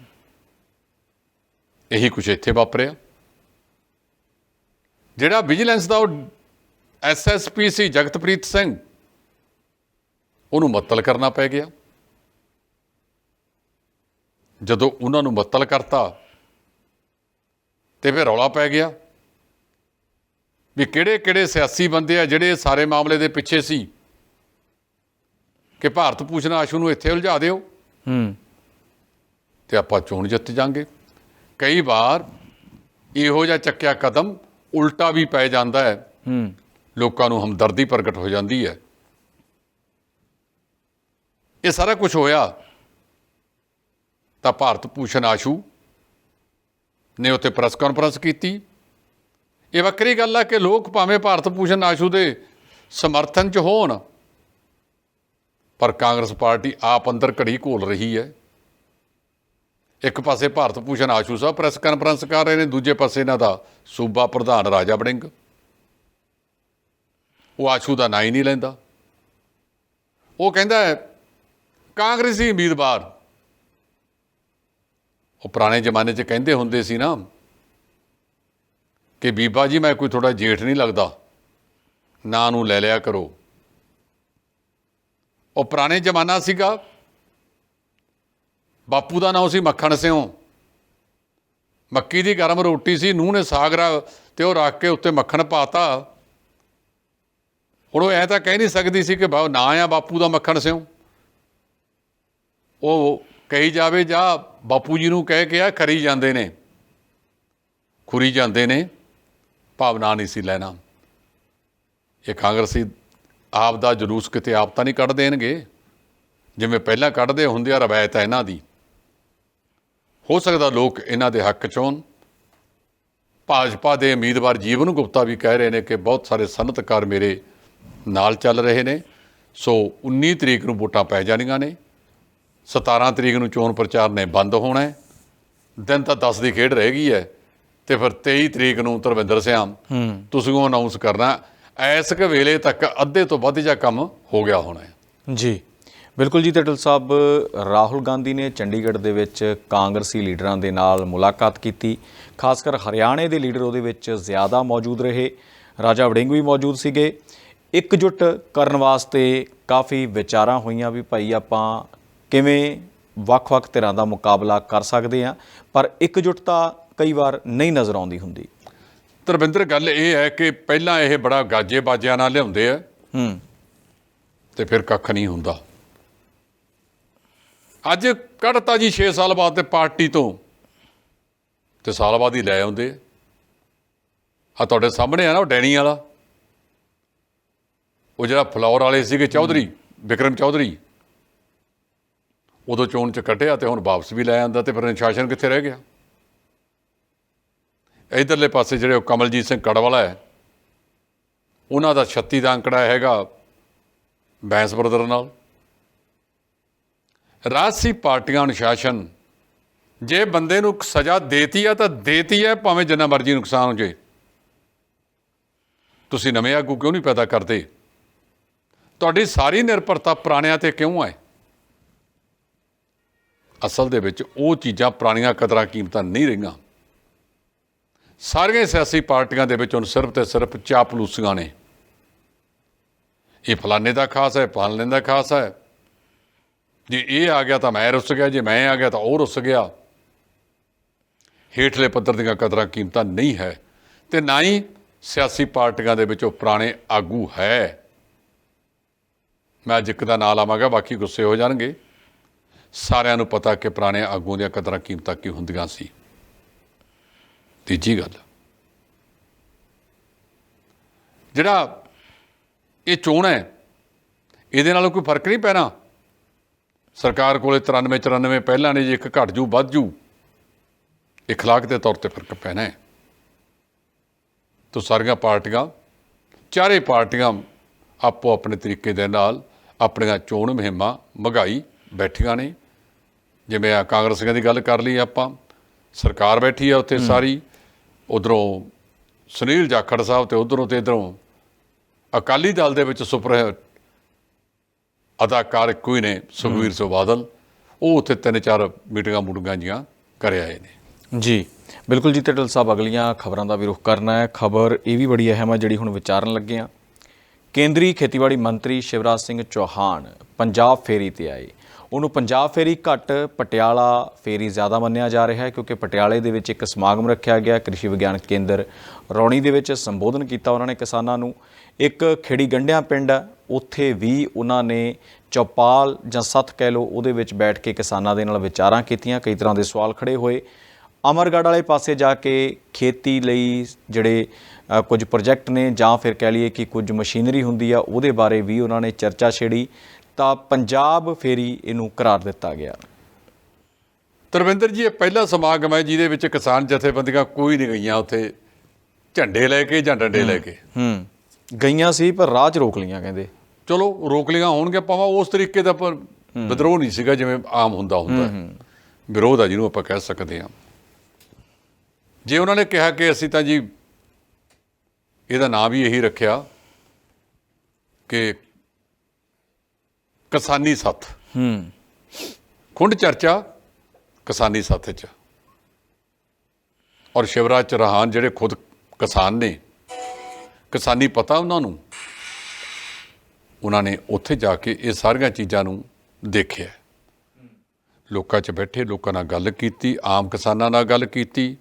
S2: ਇਹੀ ਕੁਝ ਇੱਥੇ ਵਾਪਰਿਆ। ਜਿਹੜਾ ਵਿਜੀਲੈਂਸ ਦਾ ਉਹ ਐਸਐਸਪੀ ਸੀ ਜਗਤਪ੍ਰੀਤ ਸਿੰਘ, ਉਹਨੂੰ ਮੁਅੱਤਲ ਕਰਨਾ ਪੈ ਗਿਆ। ਜਦੋਂ ਉਹਨਾਂ ਨੂੰ ਮੁਅੱਤਲ ਕਰਤਾ, ਤੇ ਫਿਰ ਰੌਲਾ ਪੈ ਗਿਆ। ਵੀ ਕਿਹੜੇ ਕਿਹੜੇ ਸਿਆਸੀ ਬੰਦੇ ਆ ਜਿਹੜੇ ਸਾਰੇ ਮਾਮਲੇ ਦੇ ਪਿੱਛੇ ਸੀ ਕਿ ਭਾਰਤ ਭੂਸ਼ਣ ਆਸ਼ੂ ਨੂੰ ਇੱਥੇ ਉਲਝਾ ਦਿਓ।
S1: ਹੂੰ।
S2: ਤੇ ਆਪਾਂ ਚੋਣ ਜਿੱਤ ਜਾਾਂਗੇ। ਕਈ ਵਾਰ ਇਹੋ ਜਿਹਾ ਚੱਕਿਆ ਕਦਮ ਉਲਟਾ ਵੀ ਪੈ ਜਾਂਦਾ ਹੈ।
S1: ਹੂੰ।
S2: ਲੋਕਾਂ ਨੂੰ ਹਮਦਰਦੀ ਪ੍ਰਗਟ ਹੋ ਜਾਂਦੀ ਹੈ। ਇਹ ਸਾਰਾ ਕੁਝ ਹੋਇਆ ਤਾਂ ਭਾਰਤ ਭੂਸ਼ਣ ਆਸ਼ੂ ਨੇ ਉੱਥੇ ਪ੍ਰੈਸ ਕਾਨਫਰੰਸ ਕੀਤੀ। ਇਹ ਵੱਖਰੀ ਗੱਲ ਆ ਕਿ ਲੋਕ ਭਾਵੇਂ ਭਾਰਤ ਭੂਸ਼ਣ ਆਸ਼ੂ ਦੇ ਸਮਰਥਨ 'ਚ ਹੋਣ, ਪਰ ਕਾਂਗਰਸ ਪਾਰਟੀ ਆਪ ਅੰਦਰ ਘੜੀ ਘੋਲ ਰਹੀ ਹੈ। ਇੱਕ ਪਾਸੇ ਭਾਰਤ ਭੂਸ਼ਣ ਆਸ਼ੂ ਸਾਹਿਬ ਪ੍ਰੈਸ ਕਾਨਫਰੰਸ ਕਰ ਰਹੇ ਨੇ, ਦੂਜੇ ਪਾਸੇ ਇਹਨਾਂ ਦਾ ਸੂਬਾ ਪ੍ਰਧਾਨ ਰਾਜਾ ਬੜਿੰਗ ਉਹ ਆਸ਼ੂ ਦਾ ਨਾਂ ਹੀ ਨਹੀਂ ਲੈਂਦਾ। ਉਹ ਕਹਿੰਦਾ ਹੈ, ਕਾਂਗਰਸੀ ਉਮੀਦਵਾਰ, ਉਹ ਪੁਰਾਣੇ ਜ਼ਮਾਨੇ 'ਚ ਕਹਿੰਦੇ ਹੁੰਦੇ ਸੀ ਨਾ ਕਿ ਬੀਬਾ ਜੀ, ਮੈਂ ਕੋਈ ਥੋੜਾ ਜੇਠ ਨਹੀਂ ਲੱਗਦਾ। ਨਾਂ ਨੂੰ ਲੈ ਲਿਆ ਕਰੋ। ਉਹ ਪੁਰਾਣੇ ਜ਼ਮਾਨਾ ਸੀਗਾ। ਬਾਪੂ ਦਾ ਨਾਂ ਸੀ ਮੱਖਣ ਸਿਉ। ਮੱਕੀ ਦੀ ਗਰਮ ਰੋਟੀ ਸੀ, ਨੂੰਹ ਨੇ ਸਾਗਰਾ ਤੇ ਉਹ ਰੱਖ ਕੇ ਉੱਤੇ ਮੱਖਣ ਪਾਤਾ। ਹੁਣ ਉਹ ਐ ਤਾਂ ਕਹਿ ਨਹੀਂ ਸਕਦੀ ਸੀ ਕਿ ਬਾ- ਨਾ ਆ ਬਾਪੂ ਦਾ ਮੱਖਣ ਸਿਉ। ਉਹ ਕਹੀ ਜਾਵੇ, ਜਾਂ ਬਾਪੂ ਜੀ ਨੂੰ ਕਹਿ ਕੇ ਆ, ਖਰੀ ਜਾਂਦੇ ਨੇ। ਖੁਰੀ ਜਾਂਦੇ ਨੇ। ਭਾਵਨਾ ਨਹੀਂ ਸੀ ਲੈਣਾ। ਇਹ ਕਾਂਗਰਸੀ ਆਪ ਦਾ ਜਲੂਸ ਕਿਤੇ ਆਪ ਤਾਂ ਨਹੀਂ ਕੱਢ ਦੇਣਗੇ। ਜਿਵੇਂ ਪਹਿਲਾਂ ਕੱਢਦੇ ਹੁੰਦੇ ਆ ਰਵਾਇਤ ਹੈ ਇਹਨਾਂ ਦੀ। ਹੋ ਸਕਦਾ ਲੋਕ ਇਹਨਾਂ ਦੇ ਹੱਕ ਚੋਂ ਭਾਜਪਾ ਦੇ ਉਮੀਦਵਾਰ ਜੀਵਨ ਗੁਪਤਾ ਵੀ ਕਹਿ ਰਹੇ ਨੇ ਕਿ ਬਹੁਤ ਸਾਰੇ ਸਨਅਤਕਾਰ ਮੇਰੇ ਨਾਲ ਚੱਲ ਰਹੇ ਨੇ। ਸੋ 19 ਤਰੀਕ ਨੂੰ ਵੋਟਾਂ ਪੈ ਜਾਣੀਆਂ ਨੇ। 17 ਤਰੀਕ ਨੂੰ ਚੋਣ ਪ੍ਰਚਾਰ ਨੇ ਬੰਦ ਹੋਣਾ ਹੈ। ਦਿਨ ਤਾਂ 10 ਦੀ ਖੇਡ ਰਹਿ ਗਈ ਹੈ। ਤੇ ਫਿਰ 23 ਤਰੀਕ ਨੂੰ ਧਰਮਿੰਦਰ ਸਿਆਮ ਤੁਸੀਂ ਉਹ ਅਨਾਉਂਸ ਕਰਨਾ ਐਸ ਕੁ ਵੇਲੇ ਤੱਕ ਅੱਧੇ ਤੋਂ ਵੱਧ ਜਾਂ ਕੰਮ ਹੋ ਗਿਆ ਹੋਣਾ ਹੈ।
S1: ਜੀ। ਬਿਲਕੁਲ ਜੀ ਟਟਲ ਸਾਹਿਬ ਰਾਹੁਲ ਗਾਂਧੀ ਨੇ ਚੰਡੀਗੜ੍ਹ ਦੇ ਵਿੱਚ ਕਾਂਗਰਸੀ ਲੀਡਰਾਂ ਦੇ ਨਾਲ ਮੁਲਾਕਾਤ ਕੀਤੀ। ਖਾਸ ਕਰ ਹਰਿਆਣੇ ਦੇ ਲੀਡਰ ਉਹਦੇ ਵਿੱਚ ਜ਼ਿਆਦਾ ਮੌਜੂਦ ਰਹੇ। ਰਾਜਾ ਵੜਿੰਗ ਵੀ ਮੌਜੂਦ ਸੀਗੇ। ਇਕਜੁੱਟ ਕਰਨ ਵਾਸਤੇ ਕਾਫੀ ਵਿਚਾਰਾਂ ਹੋਈਆਂ ਵੀ ਭਾਈ ਆਪਾਂ ਕਿਵੇਂ ਵੱਖ-ਵੱਖ ਤਰ੍ਹਾਂ ਦਾ ਮੁਕਾਬਲਾ ਕਰ ਸਕਦੇ ਹਾਂ। ਪਰ ਇਕਜੁੱਟਤਾ ਕਈ ਵਾਰ ਨਹੀਂ ਨਜ਼ਰ ਆਉਂਦੀ ਹੁੰਦੀ।
S2: ਧਰਮਿੰਦਰ ਗੱਲ ਇਹ ਹੈ ਕਿ ਪਹਿਲਾਂ ਇਹ ਬੜਾ ਗਾਜੇ ਬਾਜਿਆਂ ਨਾਲ ਲਿਆਉਂਦੇ ਆ।
S1: ਹੂੰ।
S2: ਤੇ ਫਿਰ ਕੱਖ ਨਹੀਂ ਹੁੰਦਾ। ਅੱਜ ਕੱਢਤਾ ਜੀ 6 ਸਾਲ ਬਾਅਦ ਤੇ ਪਾਰਟੀ ਤੋਂ। ਤੇ ਸਾਲ ਬਾਅਦ ਹੀ ਲੈ ਆਉਂਦੇ ਆ। ਤੁਹਾਡੇ ਸਾਹਮਣੇ ਆ ਨਾ ਉਹ ਡੈਣੀ ਵਾਲਾ। ਉਹ ਜਿਹੜਾ ਫਲੋਰ ਵਾਲੇ ਸੀਗੇ ਚੌਧਰੀ ਵਿਕਰਮ ਚੌਧਰੀ। ਉਦੋਂ ਚੋਣ ਚ ਕੱਟਿਆ ਤੇ ਹੁਣ ਵਾਪਸ ਵੀ ਲੈ ਆਂਦਾ ਤੇ ਫਿਰ ਅਨੁਸ਼ਾਸਨ ਕਿੱਥੇ ਰਹਿ ਗਿਆ? ਇਧਰਲੇ ਪਾਸੇ ਜਿਹੜੇ ਉਹ ਕਮਲਜੀਤ ਸਿੰਘ ਕੜਵਾਲਾ ਹੈ, ਉਹਨਾਂ ਦਾ 36 ਦਾ ਅੰਕੜਾ ਹੈਗਾ ਬੈਂਸ ਬ੍ਰਦਰ ਨਾਲ। ਰਾਜਸੀ ਪਾਰਟੀਆਂ ਅਨੁਸ਼ਾਸਨ, ਜੇ ਬੰਦੇ ਨੂੰ ਸਜ਼ਾ ਦੇਤੀ ਆ ਤਾਂ ਦੇਤੀ ਹੈ ਭਾਵੇਂ ਜਿੰਨਾ ਮਰਜ਼ੀ ਨੁਕਸਾਨ ਹੋ ਜੇ। ਤੁਸੀਂ ਨਵੇਂ ਆਗੂ ਕਿਉਂ ਨਹੀਂ ਪੈਦਾ ਕਰਦੇ? ਤੁਹਾਡੀ ਸਾਰੀ ਨਿਰਭਰਤਾ ਪੁਰਾਣਿਆਂ ਤੇ ਕਿਉਂ ਹੈ ਅਸਲ ਦੇ ਵਿੱਚ ਉਹ ਚੀਜ਼ਾਂ ਪੁਰਾਣੀਆਂ ਕਦਰਾਂ ਕੀਮਤਾਂ ਨਹੀਂ ਰਹੀਆਂ। ਸਾਰੀਆਂ ਸਿਆਸੀ ਪਾਰਟੀਆਂ ਦੇ ਵਿੱਚ ਹੁਣ ਸਿਰਫ ਤੇ ਸਿਰਫ ਚਾਪਲੂਸੀਆਂ ਨੇ। ਇਹ ਫਲਾਣੇ ਦਾ ਖਾਸ ਹੈ ਫਲਾਣੇ ਦਾ ਖਾਸ ਹੈ। ਜੇ ਇਹ ਆ ਗਿਆ ਤਾਂ ਮੈਂ ਰੁੱਸ ਗਿਆ, ਜੇ ਮੈਂ ਆ ਗਿਆ ਤਾਂ ਉਹ ਰੁੱਸ ਗਿਆ। ਹੇਠਲੇ ਪੱਧਰ ਦੀਆਂ ਕਦਰਾਂ ਕੀਮਤਾਂ ਨਹੀਂ ਹੈ ਤੇ ਨਾ ਹੀ ਸਿਆਸੀ ਪਾਰਟੀਆਂ ਦੇ ਵਿੱਚ ਉਹ ਪੁਰਾਣੇ ਆਗੂ ਹੈ। ਮੈਂ ਅੱਜ ਇੱਕ ਦਾ ਨਾਂ ਲਾਵਾਂਗਾ, ਬਾਕੀ ਗੁੱਸੇ ਹੋ ਜਾਣਗੇ। ਸਾਰਿਆਂ ਨੂੰ ਪਤਾ ਕਿ ਪੁਰਾਣੇ ਆਗੂਆਂ ਦੀਆਂ ਕਦਰਾਂ ਕੀਮਤਾਂ ਕੀ ਹੁੰਦੀਆਂ ਸੀ। ਤੀਜੀ ਗੱਲ। ਜਿਹੜਾ ਇਹ ਚੋਣ ਹੈ ਇਹਦੇ ਨਾਲ ਕੋਈ ਫ਼ਰਕ ਨਹੀਂ ਪੈਣਾ। ਸਰਕਾਰ ਕੋਲੇ 93 94 ਪਹਿਲਾਂ ਨੇ ਜੇ ਇੱਕ ਘਟ ਜੂ ਵੱਧ ਜੂ ਇਖਲਾਕ ਦੇ ਤੌਰ ਤੇ ਫ਼ਰਕ ਪੈਣਾ ਹੈ। ਤੋਂ ਸਾਰੀਆਂ ਪਾਰਟੀਆਂ ਚਾਰੇ ਪਾਰਟੀਆਂ ਆਪੋ ਆਪਣੇ ਤਰੀਕੇ ਦੇ ਨਾਲ ਆਪਣੀਆਂ ਚੋਣ ਮਹਿਮਾ ਮਗਾਈ ਬੈਠੀਆਂ ਨੇ। ਜਿਵੇਂ ਆ ਕਾਂਗਰਸੀਆਂ ਦੀ ਗੱਲ ਕਰ ਲਈ ਆਪਾਂ ਸਰਕਾਰ ਬੈਠੀ ਆ ਉੱਥੇ ਸਾਰੀ। ਉਧਰੋਂ ਸੁਨੀਲ ਜਾਖੜ ਸਾਹਿਬ ਤੇ ਉਧਰੋਂ ਤੇ ਇਧਰੋਂ ਅਕਾਲੀ ਦਲ ਦੇ ਵਿੱਚ ਸੁਪਰ ਅਦਾਕਾਰ ਕੋਈ ਨੇ ਸੁਖਵੀਰ ਸਿੰਘ ਬਾਦਲ ਉਹ ਉੱਥੇ ਤਿੰਨ ਚਾਰ ਮੀਟਿੰਗਾਂ ਮੁਟਿੰਗਾਂ ਜੀਆਂ ਕਰ ਆਏ ਨੇ।
S1: ਜੀ ਬਿਲਕੁਲ ਜੀ ਟਟਲ ਸਾਹਿਬ ਅਗਲੀਆਂ ਖਬਰਾਂ ਦਾ ਵੀ ਰੁਖ ਕਰਨਾ ਹੈ। ਖਬਰ ਇਹ ਵੀ ਬੜੀ ਅਹਿਮ ਹੈ ਜਿਹੜੀ ਹੁਣ ਵਿਚਾਰਨ ਲੱਗੇ ਆ। ਕੇਂਦਰੀ ਖੇਤੀਬਾੜੀ ਮੰਤਰੀ ਸ਼ਿਵਰਾਜ ਸਿੰਘ ਚੌਹਾਨ ਪੰਜਾਬ ਫੇਰੀ ਤੇ ਆਏ। ਉਹਨੂੰ ਪੰਜਾਬ ਫੇਰੀ ਘੱਟ, ਪਟਿਆਲਾ ਫੇਰੀ ਜ਼ਿਆਦਾ ਮੰਨਿਆ ਜਾ ਰਿਹਾ ਹੈ ਕਿਉਂਕਿ ਪਟਿਆਲੇ ਦੇ ਵਿੱਚ ਇੱਕ ਸਮਾਗਮ ਰੱਖਿਆ ਗਿਆ ਕ੍ਰਿਸ਼ੀ ਵਿਗਿਆਨ ਕੇਂਦਰ ਰੌਣੀ ਦੇ ਵਿੱਚ ਸੰਬੋਧਨ ਕੀਤਾ ਉਹਨਾਂ ਨੇ ਕਿਸਾਨਾਂ ਨੂੰ। ਇੱਕ ਖੇੜੀ ਗੰਡਿਆਂ ਪਿੰਡ ਹੈ, ਉੱਥੇ ਵੀ ਉਹਨਾਂ ਨੇ ਚੌਪਾਲ ਜਾਂ ਸੱਥ ਕਹਿ ਲਓ ਉਹਦੇ ਵਿੱਚ ਬੈਠ ਕੇ ਕਿਸਾਨਾਂ ਦੇ ਨਾਲ ਵਿਚਾਰਾਂ ਕੀਤੀਆਂ, ਕਈ ਤਰ੍ਹਾਂ ਦੇ ਸਵਾਲ ਖੜੇ ਹੋਏ। ਅਮਰਗੜ੍ਹ ਵਾਲੇ ਪਾਸੇ ਜਾ ਕੇ ਖੇਤੀ ਲਈ ਜਿਹੜੇ ਕੁਝ ਪ੍ਰੋਜੈਕਟ ਨੇ ਜਾਂ ਫਿਰ ਕਹਿ ਲਈਏ ਕਿ ਕੁਝ ਮਸ਼ੀਨਰੀ ਹੁੰਦੀ ਆ, ਉਹਦੇ ਬਾਰੇ ਵੀ ਉਹਨਾਂ ਨੇ ਚਰਚਾ ਛੇੜੀ। ਤਾਂ ਪੰਜਾਬ ਫੇਰੀ ਇਹਨੂੰ ਕਰਾਰ ਦਿੱਤਾ ਗਿਆ।
S2: ਤਰਵਿੰਦਰ ਜੀ ਇਹ ਪਹਿਲਾ ਸਮਾਗਮ ਹੈ ਜਿਹਦੇ ਵਿੱਚ ਕਿਸਾਨ ਜਥੇਬੰਦੀਆਂ ਕੋਈ ਨਹੀਂ ਗਈਆਂ ਉੱਥੇ। ਝੰਡੇ ਲੈ ਕੇ ਜਾਂ ਡੰਡੇ ਲੈ ਕੇ?
S1: ਹੂੰ ਗਈਆਂ ਸੀ ਪਰ ਰਾਹ 'ਚ ਰੋਕ ਲਈਆਂ ਕਹਿੰਦੇ।
S2: ਚਲੋ ਰੋਕ ਲਿਆ ਹੋਣਗੇ ਭਾਵੇਂ ਉਸ ਤਰੀਕੇ ਦਾ ਪਰ ਵਿਦਰੋਹ ਨਹੀਂ ਸੀਗਾ ਜਿਵੇਂ ਆਮ ਹੁੰਦਾ ਹੁੰਦਾ। ਹੈ। ਵਿਰੋਧ ਆ ਜਿਹਨੂੰ ਆਪਾਂ ਕਹਿ ਸਕਦੇ ਹਾਂ। ਜੇ ਉਹਨਾਂ ਨੇ ਕਿਹਾ ਕਿ ਅਸੀਂ ਤਾਂ ਜੀ ਇਹਦਾ ਨਾਂ ਵੀ ਇਹੀ ਰੱਖਿਆ ਕਿ ਕਿਸਾਨੀ ਸੱਥ।
S1: ਹੂੰ।
S2: ਖੁੰਡ ਚਰਚਾ ਕਿਸਾਨੀ ਸੱਥ 'ਚ ਔਰ ਸ਼ਿਵਰਾਜ ਚੌਹਾਨ ਜਿਹੜੇ ਖੁਦ ਕਿਸਾਨ ਨੇ ਕਿਸਾਨੀ ਪਤਾ ਉਹਨਾਂ ਨੂੰ? ਉਹਨਾਂ ਨੇ ਉੱਥੇ ਜਾ ਕੇ ਇਹ ਸਾਰੀਆਂ ਚੀਜ਼ਾਂ ਨੂੰ ਦੇਖਿਆ। ਲੋਕਾਂ 'ਚ ਬੈਠੇ ਲੋਕਾਂ ਨਾਲ ਗੱਲ ਕੀਤੀ ਆਮ ਕਿਸਾਨਾਂ ਨਾਲ ਗੱਲ ਕੀਤੀ।